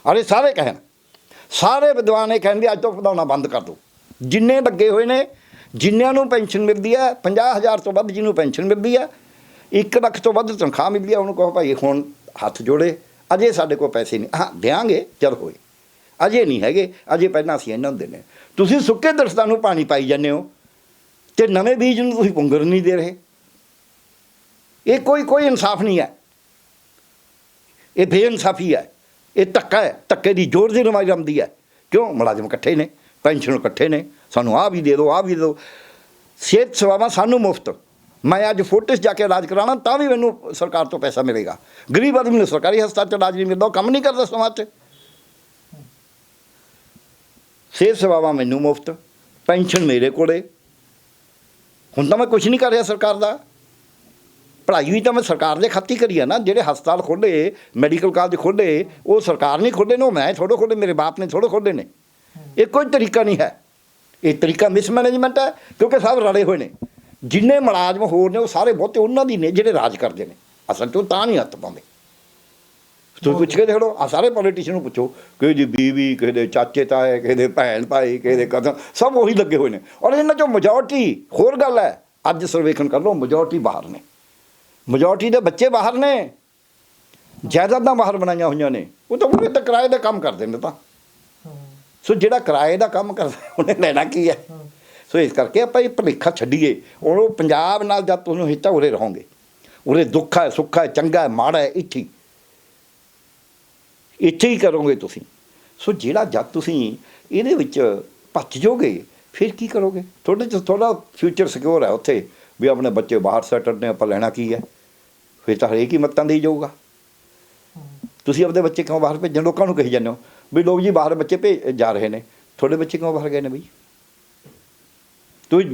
ਅਰੇ ਸਾਰੇ ਕਹਿਣ। ਸਾਰੇ ਵਿਦਵਾਨ ਇਹ ਕਹਿੰਦੇ, ਅੱਜ ਤੋਂ ਵਧਾਉਣਾ ਬੰਦ ਕਰ ਦਿਓ। ਜਿੰਨੇ ਲੱਗੇ ਹੋਏ ਨੇ ਜਿੰਨਿਆਂ ਨੂੰ ਪੈਨਸ਼ਨ ਮਿਲਦੀ ਹੈ 50000 ਤੋਂ ਵੱਧ ਜਿਹਨੂੰ ਪੈਨਸ਼ਨ ਮਿਲਦੀ ਹੈ 1 ਲੱਖ ਤੋਂ ਵੱਧ ਤਨਖਾਹ ਮਿਲਦੀ ਹੈ, ਉਹਨੂੰ ਕਹੋ ਭਾਈ ਹੁਣ ਹੱਥ ਜੋੜੇ, ਅਜੇ ਸਾਡੇ ਕੋਲ ਪੈਸੇ ਨਹੀਂ। ਹਾਂ, ਦਿਆਂਗੇ ਜਦ ਹੋਏ। ਅਜੇ ਨਹੀਂ ਹੈਗੇ, ਅਜੇ ਪਹਿਲਾਂ ਅਸੀਂ ਇਹਨਾਂ ਨੂੰ। ਦੇਣੇ ਤੁਸੀਂ ਸੁੱਕੇ ਦਰਖਤਾਂ ਨੂੰ ਪਾਣੀ ਪਾਈ ਜਾਂਦੇ ਹੋ, ਤੇ ਨਵੇਂ ਬੀਜ ਨੂੰ ਤੁਸੀਂ ਪੁੰਗਰ ਨਹੀਂ ਦੇ ਰਹੇ। ਇਹ ਕੋਈ ਕੋਈ ਇਨਸਾਫ ਨਹੀਂ ਹੈ। ਇਹ ਬੇਇਨਸਾਫੀ ਹੈ। ਇਹ ਧੱਕਾ ਹੈ। ਧੱਕੇ ਦੀ ਜ਼ੋਰ ਦੀ ਰਮਾਈ ਆਉਂਦੀ ਹੈ। ਕਿਉਂ? ਮੁਲਾਜ਼ਮ ਇਕੱਠੇ ਨੇ, ਪੈਨਸ਼ਨ ਇਕੱਠੇ ਨੇ। ਸਾਨੂੰ ਆਹ ਵੀ ਦੇ ਦਿਓ, ਆਹ ਵੀ ਦੇ ਦਿਓ। ਸਿਹਤ ਸੇਵਾਵਾਂ ਸਾਨੂੰ ਮੁਫਤ। ਮੈਂ ਅੱਜ ਫੋਰਟਿਸ ਜਾ ਕੇ ਇਲਾਜ ਕਰਾਉਣਾ, ਤਾਂ ਵੀ ਮੈਨੂੰ ਸਰਕਾਰ ਤੋਂ ਪੈਸਾ ਮਿਲੇਗਾ। ਗਰੀਬ ਆਦਮੀ ਨੂੰ ਸਰਕਾਰੀ ਹਸਪਤਾਲ 'ਚ ਇਲਾਜ ਨਹੀਂ ਮਿਲਦਾ, ਉਹ ਕੰਮ ਨਹੀਂ ਕਰਦਾ ਸਮਾਜ 'ਚ। ਸਿਹਤ ਸੇਵਾਵਾਂ ਮੈਨੂੰ ਮੁਫਤ, ਪੈਨਸ਼ਨ ਮੇਰੇ ਕੋਲੇ। ਹੁਣ ਤਾਂ ਮੈਂ ਕੁਝ ਨਹੀਂ ਕਰ ਰਿਹਾ ਸਰਕਾਰ ਦਾ। ਪੜ੍ਹਾਈ ਵੀ ਤਾਂ ਮੈਂ ਸਰਕਾਰ ਦੇ ਖਾਤੀ ਕਰੀ ਆ ਨਾ, ਜਿਹੜੇ ਹਸਪਤਾਲ ਖੋਲੇ ਮੈਡੀਕਲ ਕਾਲਜ ਖੋਲੇ ਉਹ ਸਰਕਾਰ ਨਹੀਂ ਖੋਲੇ ਨੇ, ਉਹ ਮੈਂ ਥੋੜੋ ਖੋਲੇ ਮੇਰੇ ਬਾਪ ਨੇ ਥੋੜੋ ਖੋਲੇ ਨੇ। ਇਹ ਕੋਈ ਤਰੀਕਾ ਨਹੀਂ ਹੈ। ਇਹ ਤਰੀਕਾ ਮਿਸਮੈਨੇਜਮੈਂਟ ਹੈ ਕਿਉਂਕਿ ਸਭ ਰਲੇ ਹੋਏ ਨੇ। ਜਿੰਨੇ ਮੁਲਾਜ਼ਮ ਹੋਰ ਨੇ ਉਹ ਸਾਰੇ ਬਹੁਤੇ ਉਹਨਾਂ ਦੀ ਨੇ ਜਿਹੜੇ ਰਾਜ ਕਰਦੇ ਨੇ। ਅਸਲ 'ਚ ਉਹ ਤਾਂ ਨਹੀਂ ਹੱਥ ਪਾਉਂਦੇ। ਤੁਸੀਂ ਪੁੱਛ ਕੇ ਦੇਖ ਲਓ ਆ ਸਾਰੇ ਪੋਲੀਟੀਸ਼ੀਅਨ ਨੂੰ ਪੁੱਛੋ ਕਿਸੇ ਦੀ ਬੀਵੀ ਕਿਸੇ ਦੇ ਚਾਚੇ ਤਾਏ ਕਿਸੇ ਦੇ ਭੈਣ ਭਾਈ ਕਿਸੇ ਦੇ ਕਜ਼ਨ ਸਭ ਉਹੀ ਲੱਗੇ ਹੋਏ ਨੇ। ਔਰ ਇਹਨਾਂ ਚੋਂ ਮੈਜੋਰਟੀ ਹੋਰ ਗੱਲ ਹੈ ਅੱਜ ਸਰਵੇਖਣ ਕਰ ਲਓ ਮੈਜੋਰਟੀ ਬਾਹਰ ਨੇ। ਮੈਜੋਰਟੀ ਦੇ ਬੱਚੇ ਬਾਹਰ ਨੇ। ਜਾਇਦਾਦਾਂ ਬਾਹਰ ਬਣਾਈਆਂ ਹੋਈਆਂ ਨੇ। ਉਹ ਤਾਂ ਉਹਨੇ ਤਾਂ ਕਿਰਾਏ ਦਾ ਕੰਮ ਕਰਦੇ ਨੇ ਤਾਂ। ਸੋ ਜਿਹੜਾ ਕਿਰਾਏ ਦਾ ਕੰਮ ਕਰਦਾ ਉਹਨੇ ਲੈਣਾ ਕੀ ਹੈ? ਸੋ ਇਸ ਕਰਕੇ ਆਪਾਂ ਇਹ ਭੁਲੇਖਾ ਛੱਡੀਏ। ਉਹ ਪੰਜਾਬ ਨਾਲ ਜਦ ਤੁਹਾਨੂੰ ਹਿੱਤਾ ਉਰੇ ਰਹੋਗੇ ਉਰੇ ਦੁੱਖ ਹੈ ਸੁੱਖ ਹੈ ਚੰਗਾ ਹੈ ਮਾੜਾ ਹੈ ਇੱਥੇ। ਇੱਥੇ ਹੀ ਕਰੋਗੇ ਤੁਸੀਂ। ਸੋ ਜਿਹੜਾ ਜਦ ਤੁਸੀਂ ਇਹਦੇ ਵਿੱਚ ਭੱਜ ਜਾਓਗੇ ਫਿਰ ਕੀ ਕਰੋਗੇ? ਤੁਹਾਡੇ ਚ ਥੋੜਾ ਫਿਊਚਰ ਸਿਕਿਉਰ ਹੈ ਉੱਥੇ ਵੀ ਆਪਣੇ ਬੱਚੇ ਬਾਹਰ ਸੈਟਲ ਨੇ ਆਪਾਂ ਲੈਣਾ ਕੀ ਹੈ? ਫਿਰ ਤਾਂ ਹਰੇਕ ਹੀ ਮੱਤਾਂ ਦੇਈ ਜਾਊਗਾ। ਤੁਸੀਂ ਆਪਣੇ ਬੱਚੇ ਕਿਉਂ ਬਾਹਰ ਭੇਜਣ? ਲੋਕਾਂ ਨੂੰ ਕਹੀ ਜਾਂਦੇ ਹੋ ਵੀ ਲੋਕ ਜੀ ਬਾਹਰ ਬੱਚੇ ਭੇਜ ਜਾ ਰਹੇ ਨੇ। ਤੁਹਾਡੇ ਬੱਚੇ ਕਿਉਂ ਬਾਹਰ ਗਏ ਨੇ ਬਈ? ਤੁਸੀਂ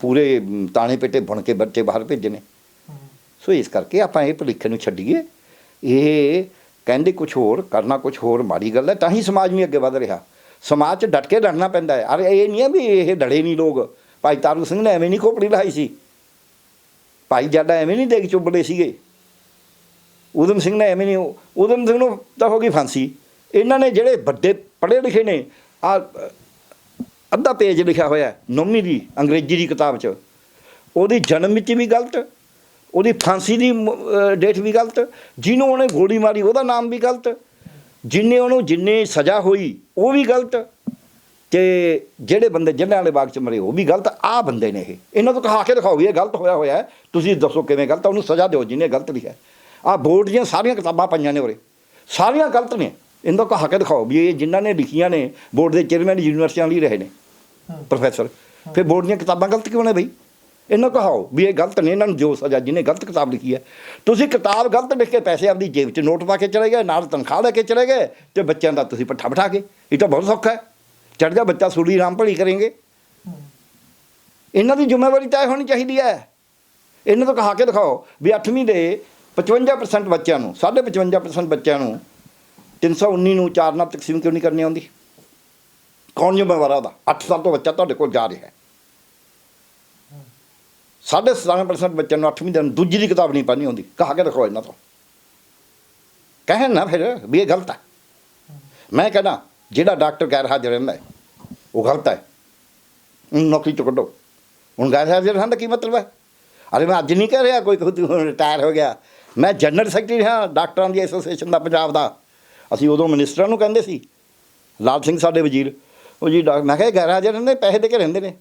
ਪੂਰੇ ਤਾਣੇ ਪੇਟੇ ਬਣ ਕੇ ਬੱਚੇ ਬਾਹਰ ਭੇਜੇ ਨੇ। ਸੋ ਇਸ ਕਰਕੇ ਆਪਾਂ ਇਹ ਭੁਲੇਖੇ ਨੂੰ ਛੱਡੀਏ। ਇਹ ਕਹਿੰਦੇ ਕੁਝ ਹੋਰ, ਕਰਨਾ ਕੁਝ ਹੋਰ, ਮਾੜੀ ਗੱਲ ਹੈ, ਤਾਂ ਹੀ ਸਮਾਜ ਵੀ ਅੱਗੇ ਵਧ ਰਿਹਾ। ਸਮਾਜ 'ਚ ਡਟ ਕੇ ਲੜਨਾ ਪੈਂਦਾ ਹੈ। ਅਰੇ ਇਹ ਨਹੀਂ ਹੈ ਵੀ ਇਹ ਡੜੇ ਨਹੀਂ ਲੋਕ। ਭਾਈ ਤਾਰੂ ਸਿੰਘ ਨੇ ਐਵੇਂ ਨਹੀਂ ਖੋਪੜੀ ਲਾਈ ਸੀ। ਭਾਈ ਜਾਡਾ ਐਵੇਂ ਨਹੀਂ ਦੇਖ ਚੁੱਬੜੇ ਸੀਗੇ। ਉਦਮ ਸਿੰਘ ਨੇ ਐਵੇਂ ਨਹੀਂ ਉਦਮ ਸਿੰਘ ਨੂੰ ਤਾਂ ਹੋ ਗਈ ਫਾਂਸੀ। ਇਹਨਾਂ ਨੇ ਜਿਹੜੇ ਵੱਡੇ ਪੜ੍ਹੇ ਲਿਖੇ ਨੇ, ਆ, ਅੱਧਾ ਪੇਜ ਲਿਖਿਆ ਹੋਇਆ ਨੌਵੀਂ ਦੀ, ਅੰਗਰੇਜ਼ੀ ਦੀ ਕਿਤਾਬ 'ਚ। ਉਹਦੀ ਜਨਮ ਮਿਤੀ ਵੀ ਗਲਤ, ਉਹਦੀ ਫਾਂਸੀ ਦੀ ਡੇਟ ਵੀ ਗਲਤ, ਜਿਹਨੂੰ ਉਹਨੇ ਗੋਲੀ ਮਾਰੀ ਉਹਦਾ ਨਾਮ ਵੀ ਗਲਤ, ਜਿੰਨੇ ਉਹਨੂੰ ਜਿੰਨੇ ਸਜ਼ਾ ਹੋਈ ਉਹ ਵੀ ਗਲਤ, ਤੇ ਜਿਹੜੇ ਬੰਦੇ ਜੱਲਿਆਂ ਵਾਲੇ ਬਾਗ 'ਚ ਮਰੇ ਉਹ ਵੀ ਗਲਤ, ਆ ਬੰਦੇ ਨੇ ਇਹ। ਇਹਨਾਂ ਤੋਂ ਕਹਾ ਕੇ ਦਿਖਾਓ ਵੀ ਇਹ ਗਲਤ ਹੋਇਆ ਹੋਇਆ ਤੁਸੀਂ ਦੱਸੋ ਕਿਵੇਂ ਗਲਤ ਉਹਨੂੰ ਸਜ਼ਾ ਦਿਓ ਜਿਹਨੇ ਗਲਤ ਲਿਖਿਆ ਆ ਬੋਰਡ ਦੀਆਂ ਸਾਰੀਆਂ ਕਿਤਾਬਾਂ ਪਈਆਂ ਨੇ ਉਰੇ। ਸਾਰੀਆਂ ਗਲਤ ਨੇ। ਇਹਨਾਂ ਤੋਂ ਕਹਾ ਕੇ ਦਿਖਾਓ ਵੀ ਇਹ ਜਿਨ੍ਹਾਂ ਨੇ ਲਿਖੀਆਂ ਨੇ ਬੋਰਡ ਦੇ ਚੇਅਰਮੈਨ ਯੂਨੀਵਰਸਿਟੀਆਂ ਲਈ ਰਹੇ ਨੇ ਪ੍ਰੋਫੈਸਰ ਫਿਰ ਬੋਰਡ ਦੀਆਂ ਕਿਤਾਬਾਂ ਗਲਤ ਕਿਉਂ ਨੇ ਬਈ? ਇਹਨਾਂ ਕਹਾਓ ਵੀ ਇਹ ਗਲਤ ਨੇ ਇਹਨਾਂ ਨੂੰ ਜੋ ਸਜ਼ਾ ਜਿਹਨੇ ਗਲਤ ਕਿਤਾਬ ਲਿਖੀ ਹੈ। ਤੁਸੀਂ ਕਿਤਾਬ ਗਲਤ ਲਿਖ ਕੇ ਪੈਸੇ ਆਪਦੀ ਜੇਬ 'ਚ ਨੋਟ ਪਾ ਕੇ ਚਲੇ ਗਏ ਨਾਲ ਤਨਖਾਹ ਲੈ ਕੇ ਚਲੇ ਗਏ ਤੇ ਬੱਚਿਆਂ ਦਾ ਤੁਸੀਂ ਪੱਠਾ ਬਿਠਾ ਕੇ ਇਹ ਤਾਂ ਬਹੁਤ ਸੌਖਾ ਹੈ। ਚੜ ਜਾ ਬੱਚਾ ਸੂਲੀ ਰਾਮ ਭਲੀ ਕरेंगे ਇਹਨਾਂ ਦੀ ਜ਼ਿੰਮੇਵਾਰੀ ਤੈਅ ਹੋਣੀ ਚਾਹੀਦੀ ਹੈ। ਇਹਨਾਂ ਤੋਂ ਕਹਾ ਕੇ ਦਿਖਾਓ ਵੀ 8ਵੀਂ ਦੇ 55% ਬੱਚਿਆਂ ਨੂੰ 55% ਬੱਚਿਆਂ ਨੂੰ 319 ਨੂੰ ਚਾਰ ਨਾਲ ਤਕਸੀਮ ਕਿਉਂ ਨਹੀਂ ਕਰਨੀ ਆਉਂਦੀ? ਕੌਣ ਜ਼ਿੰਮੇਵਾਰ ਆ ਉਹਦਾ? 8 ਸਾਲ ਤੋਂ ਬੱਚਾ ਤੁਹਾਡੇ ਕੋਲ ਜਾ ਰਿਹਾ ਹੈ। 17% ਬੱਚਿਆਂ ਨੂੰ 8ਵੀਂ ਦੇ ਨੂੰ ਦੂਜੀ ਦੀ ਕਿਤਾਬ ਨਹੀਂ ਪੜ੍ਹਨੀ ਆਉਂਦੀ। ਕਹਾ ਕੇ ਰੱਖੋ ਇਹਨਾਂ ਤੋਂ। ਕਹਿਣ ਨਾ ਫਿਰ ਵੀ ਇਹ ਗਲਤ ਹੈ। ਮੈਂ ਕਹਿੰਦਾ, ਜਿਹੜਾ ਡਾਕਟਰ ਗੈਰ ਹਾਜ਼ਰ ਰਹਿੰਦਾ ਉਹ ਗਲਤ ਹੈ। ਉਹਨੂੰ ਨੌਕਰੀ ਚੋਂ ਕੱਢੋ। ਹੁਣ ਗੈਰ ਹਾਜ਼ਰ ਰਹਿਣ ਦਾ ਕੀ ਮਤਲਬ ਹੈ? ਅਰੇ ਮੈਂ ਅੱਜ ਨਹੀਂ ਕਹਿ ਰਿਹਾ ਕੋਈ ਰਿਟਾਇਰ ਹੋ ਗਿਆ। ਮੈਂ ਜਨਰਲ ਸੈਕਟਰੀ ਹਾਂ, ਡਾਕਟਰਾਂ ਦੀ ਐਸੋਸੀਏਸ਼ਨ ਦਾ, ਪੰਜਾਬ ਦਾ। ਅਸੀਂ ਉਦੋਂ ਮਿਨਿਸਟਰਾਂ ਨੂੰ ਕਹਿੰਦੇ ਸੀ, ਲਾਲ ਸਿੰਘ ਸਾਡੇ ਵਜ਼ੀਰ, ਉਹ ਜੀ ਡਾ- ਮੈਂ ਕਿਹਾ ਇਹ ਗੈਰ ਹਾਜ਼ਰ ਨੇ ਪੈਸੇ ਦੇ ਕੇ ਰਹਿੰਦੇ ਨੇ।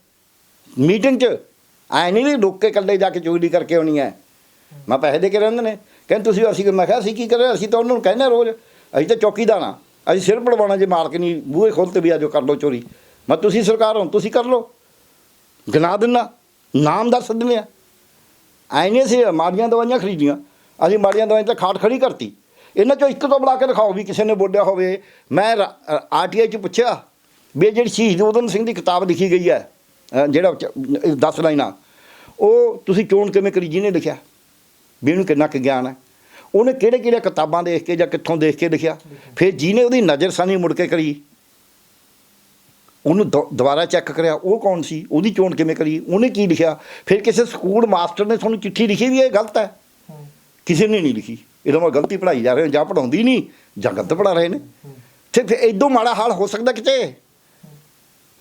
ਮੀਟਿੰਗ 'ਚ ਐ ਨਹੀਂ ਵੀ ਰੁੱਕ ਕੇ ਇਕੱਲੇ ਜਾ ਕੇ ਚੋਰੀ ਕਰਕੇ ਆਉਣੀ ਹੈ ਮੈਂ ਪੈਸੇ ਦੇ ਕੇ ਰਹਿੰਦੇ ਨੇ। ਕਹਿੰਦੇ ਤੁਸੀਂ, ਅਸੀਂ, ਮੈਂ ਕਿਹਾ, ਅਸੀਂ ਕੀ ਕਰੇ ਅਸੀਂ ਤਾਂ ਉਹਨਾਂ ਨੂੰ ਕਹਿੰਦੇ ਹਾਂ ਰੋਜ਼, ਅਸੀਂ ਤਾਂ ਚੌਕੀਦਾਰ ਹਾਂ ਅਸੀਂ ਸਿਰ ਪੜਵਾਉਣਾ ਜੇ ਮਾਰ ਕੇ ਨਹੀਂ, ਬੂਹੇ ਖੋਲ੍ਹਤੇ ਵੀ ਆਜੋ ਕਰ ਲਓ ਚੋਰੀ। ਮੈਂ ਤੁਸੀਂ ਸਰਕਾਰ ਹੋ, ਤੁਸੀਂ ਕਰ ਲਓ। ਗਿਣਾ ਦਿੰਨਾ ਨਾਮ ਦੱਸ ਦਿੰਦੇ ਆ। ਐ ਨਹੀਂ ਅਸੀਂ ਮਾੜੀਆਂ ਦਵਾਈਆਂ ਖਰੀਦੀਆਂ। ਅਸੀਂ ਮਾੜੀਆਂ ਦਵਾਈਆਂ ਤਾਂ ਖਾਟ ਖੜੀ ਕਰਤੀ। ਇਹਨਾਂ ਚੋਂ ਇੱਕ ਤੋਂ ਬੁਲਾ ਕੇ ਦਿਖਾਓ ਵੀ ਕਿਸੇ ਨੇ ਬੋਲਿਆ ਹੋਵੇ। ਮੈਂ ਆਰਟੀਆਈ ਚ ਪੁੱਛਿਆ ਵੀ ਜਿਹੜੀ ਸ਼ਹੀਦ ਉਦਮ ਸਿੰਘ ਦੀ ਕਿਤਾਬ ਲਿਖੀ ਗਈ ਹੈ ਜਿਹੜਾ 10 ਲਾਈਨਾਂ ਉਹ ਤੁਸੀਂ ਚੋਣ ਕਿਵੇਂ ਕਰੀ ਜਿਹਨੇ ਲਿਖਿਆ? ਵੀ ਇਹਨੂੰ ਕਿੰਨਾ ਕੁ ਗਿਆਨ ਹੈ? ਉਹਨੇ ਕਿਹੜੇ ਕਿਹੜੇ ਕਿਤਾਬਾਂ ਦੇਖ ਕੇ ਜਾਂ ਕਿੱਥੋਂ ਦੇਖ ਕੇ ਲਿਖਿਆ? ਫਿਰ ਜਿਹਨੇ ਉਹਦੀ ਨਜ਼ਰਸਾਨੀ ਮੁੜ ਕੇ ਕਰੀ ਉਹਨੂੰ ਦੁਬਾਰਾ ਚੈੱਕ ਕਰਿਆ ਉਹ ਕੌਣ ਸੀ? ਉਹਦੀ ਚੋਣ ਕਿਵੇਂ ਕਰੀ? ਉਹਨੇ ਕੀ ਲਿਖਿਆ? ਫਿਰ ਕਿਸੇ ਸਕੂਲ ਮਾਸਟਰ ਨੇ ਤੁਹਾਨੂੰ ਚਿੱਠੀ ਲਿਖੀ ਵੀ ਇਹ ਗਲਤ ਹੈ। ਕਿਸੇ ਨੇ ਨਹੀਂ ਲਿਖੀ। ਇਹਦਾ ਮੈਂ ਗਲਤੀ ਪੜਾਈ ਜਾ ਰਹੇ ਹੋ ਜਾਂ ਪੜਾਉਂਦੀ ਨਹੀਂ ਜਾਂ ਗਲਤ ਪੜਾ ਰਹੇ ਨੇ। ਤੇ ਫਿਰ ਇਦੋਂ ਮਾੜਾ ਹਾਲ ਹੋ ਸਕਦਾ ਕਿਤੇ?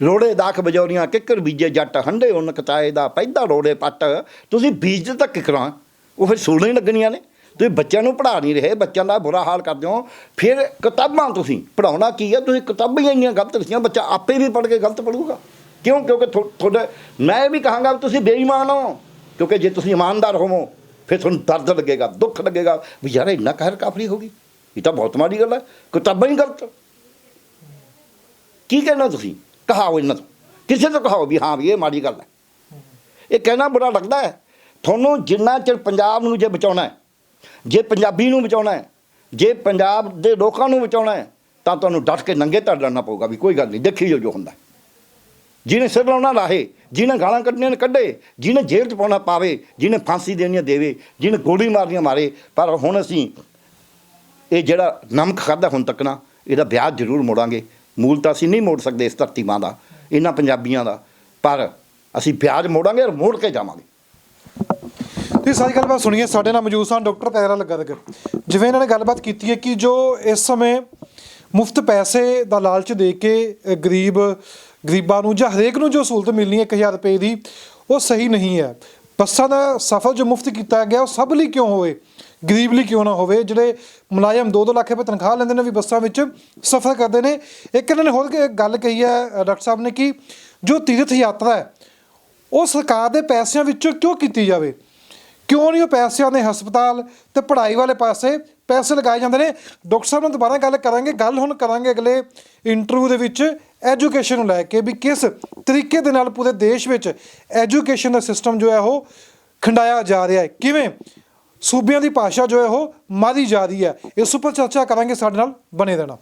ਰੋੜੇ ਦਾਖ ਬਜੌਰੀਆਂ ਕਿੱਕਰ ਬੀਜੇ ਜੱਟ, ਹੰਡੇ ਉਨ ਕਤਾਏ ਦਾ ਪੈਦਾ ਰੋੜੇ ਪੱਟ। ਤੁਸੀਂ ਬੀਜ ਤੱਕ ਕਿਕਰਾਂ ਉਹ ਫਿਰ ਸੂਲਾਂ ਹੀ ਲੱਗਣੀਆਂ ਨੇ। ਤੁਸੀਂ ਬੱਚਿਆਂ ਨੂੰ ਪੜ੍ਹਾ ਨਹੀਂ ਰਹੇ, ਬੱਚਿਆਂ ਦਾ ਬੁਰਾ ਹਾਲ ਕਰਦੇ ਹੋ। ਫਿਰ ਕਿਤਾਬਾਂ ਤੁਸੀਂ ਪੜਾਉਣਾ ਕੀ ਹੈ? ਤੁਸੀਂ ਕਿਤਾਬਾਂ ਹੀ ਇੰਨੀਆਂ ਗਲਤ ਲਿਖੀਆਂ ਬੱਚਾ ਆਪੇ ਵੀ ਪੜ੍ਹ ਕੇ ਗਲਤ ਪੜੂਗਾ ਕਿਉਂ? ਕਿਉਂਕਿ ਥੋ- ਤੁਹਾਡੇ, ਮੈਂ ਵੀ ਕਹਾਂਗਾ ਵੀ ਤੁਸੀਂ ਬੇਈਮਾਨ ਹੋ। ਕਿਉਂਕਿ ਜੇ ਤੁਸੀਂ ਇਮਾਨਦਾਰ ਹੋਵੋ ਫਿਰ ਤੁਹਾਨੂੰ ਦਰਦ ਲੱਗੇਗਾ, ਦੁੱਖ ਲੱਗੇਗਾ, ਵੀ ਯਾਰ ਇੰਨਾ ਕਹਿਰ ਕਾਫਰੀ ਗਈ। ਇਹ ਤਾਂ ਬਹੁਤ ਮਾੜੀ ਗੱਲ ਹੈ, ਕਿਤਾਬਾਂ ਹੀ ਗਲਤ। ਕੀ ਕਹਿਣਾ ਤੁਸੀਂ? ਕਹਾਓ ਇਹਨਾਂ ਤੋਂ। ਕਿਸੇ ਤੋਂ ਕਹਾਓ ਵੀ ਹਾਂ ਵੀ ਇਹ ਮਾੜੀ ਗੱਲ ਹੈ। ਇਹ ਕਹਿਣਾ ਬੁਰਾ ਲੱਗਦਾ ਹੈ। ਤੁਹਾਨੂੰ ਜਿੰਨਾ ਚਿਰ ਪੰਜਾਬ ਨੂੰ ਜੇ ਬਚਾਉਣਾ ਹੈ, ਜੇ ਪੰਜਾਬੀ ਨੂੰ ਬਚਾਉਣਾ ਹੈ, ਜੇ ਪੰਜਾਬ ਦੇ ਲੋਕਾਂ ਨੂੰ ਬਚਾਉਣਾ ਹੈ, ਤਾਂ ਤੁਹਾਨੂੰ ਡਟ ਕੇ ਨੰਗੇ ਧੜ ਲੜਨਾ ਪਊਗਾ ਵੀ ਕੋਈ ਗੱਲ ਨਹੀਂ, ਦੇਖੀ ਜੋ ਜੋ ਹੁੰਦਾ ਜਿਹਨੇ ਸਿਰ ਲਾਉਣਾ ਲਾਹੇ ਜਿਹਨੇ ਗਾਲਾਂ ਕੱਢਣੀਆਂ ਨੇ ਕੱਢੇ, ਜਿਹਨੇ ਜੇਲ੍ਹ 'ਚ ਪਾਉਣਾ ਪਾਵੇ, ਜਿਹਨੇ ਫਾਂਸੀ ਦੇਣੀਆਂ ਦੇਵੇ, ਜਿਹਨੇ ਗੋਲੀ ਮਾਰਨੀਆਂ ਮਾਰੇ, ਪਰ ਹੁਣ ਅਸੀਂ ਇਹ ਜਿਹੜਾ ਨਮਕ ਖਾਦਾ ਹੁਣ ਤੱਕ ਨਾ, ਇਹਦਾ ਵਿਆਜ ਜ਼ਰੂਰ ਮੋੜਾਂਗੇ। ਮੂਲ ਤਾਂ ਅਸੀਂ ਨਹੀਂ ਮੋੜ ਸਕਦੇ ਇਸ ਧਰਤੀ ਮਾਂ ਦਾ, ਇਹਨਾਂ ਪੰਜਾਬੀਆਂ ਦਾ। ਪਰ ਅਸੀਂ ਵਿਆਜ ਮੋੜਾਂਗੇ ਔਰ ਮੋੜ ਕੇ ਜਾਵਾਂਗੇ। ਤੇ ਸਾਰੀ ਗੱਲਬਾਤ ਸੁਣੀਏ, ਸਾਡੇ ਨਾਲ ਮੌਜੂਦ ਸਨ ਡਾਕਟਰ ਪੈਰਾ ਲੱਗਰਗ ਜਿਵੇਂ ਇਹਨਾਂ ਨੇ ਗੱਲਬਾਤ ਕੀਤੀ ਹੈ ਕਿ ਜੋ ਇਸ ਸਮੇਂ ਮੁਫਤ ਪੈਸੇ ਦਾ ਲਾਲਚ ਦੇ ਕੇ ਗਰੀਬ ਗਰੀਬਾਂ ਨੂੰ ਜਾਂ ਹਰੇਕ ਨੂੰ ਜੋ ਸਹੂਲਤ ਮਿਲਣੀ ਹੈ 1000 ਰੁਪਏ ਦੀ, ਉਹ ਸਹੀ ਨਹੀਂ ਹੈ। ਬੱਸਾਂ ਦਾ ਸਫ਼ਰ ਜੋ ਮੁਫਤ ਕੀਤਾ ਗਿਆ, ਉਹ ਸਭ ਲਈ ਕਿਉਂ ਹੋਵੇ? ਗਰੀਬ ਲਈ ਕਿਉਂ ਨਾ ਹੋਵੇ? ਜਿਹੜੇ ਮੁਲਾਜ਼ਮ 2-2 ਲੱਖ ਰੁਪਏ ਤਨਖਾਹ ਲੈਂਦੇ ਨੇ ਵੀ ਬੱਸਾਂ ਵਿੱਚ ਸਫ਼ਰ ਕਰਦੇ ਨੇ। ਇੱਕ ਇਹਨਾਂ ਨੇ ਹੋਰ ਕਿ- ਗੱਲ ਕਹੀ ਹੈ, ਡਾਕਟਰ ਸਾਹਿਬ ਨੇ, ਕਿ ਜੋ ਤੀਰਥ ਯਾਤਰਾ ਹੈ, ਉਹ ਸਰਕਾਰ ਦੇ ਪੈਸਿਆਂ ਵਿੱਚੋਂ ਕਿਉਂ ਕੀਤੀ ਜਾਵੇ? ਕਿਉਂ ਨਹੀਂ ਉਹ ਪੈਸਿਆਂ ਦੇ ਹਸਪਤਾਲ ਤੇ ਪੜ੍ਹਾਈ ਵਾਲੇ ਪਾਸੇ ਪੈਸੇ ਲਗਾਏ ਜਾਂਦੇ ਨੇ? ਡਾਕਟਰ ਸਾਹਿਬ ਨਾਲ ਦੁਬਾਰਾ ਗੱਲ ਕਰਾਂਗੇ, ਗੱਲ ਹੁਣ ਕਰਾਂਗੇ ਅਗਲੇ ਇੰਟਰਵਿਊ ਦੇ ਵਿੱਚ। ਐਜੂਕੇਸ਼ਨ ਨੂੰ ਲੈ ਕੇ ਵੀ ਕਿਸ ਤਰੀਕੇ ਦੇ ਨਾਲ ਪੂਰੇ ਦੇਸ਼ ਵਿੱਚ ਐਜੂਕੇਸ਼ਨ ਦਾ ਸਿਸਟਮ ਜੋ ਹੈ ਉਹ ਖੰਡਾਇਆ ਜਾ ਰਿਹਾ ਹੈ। ਕਿਵੇਂ? ਸੂਬਿਆਂ ਦੀ ਭਾਸ਼ਾ ਜੋ ਹੈ ਉਹ ਮਾਰੀ ਜਾ ਰਹੀ ਹੈ। ਇਸ ਉੱਪਰ ਚਰਚਾ ਕਰਾਂਗੇ ਸਾਡੇ ਨਾਲ ਬਣੇ ਰਹਿਣਾ।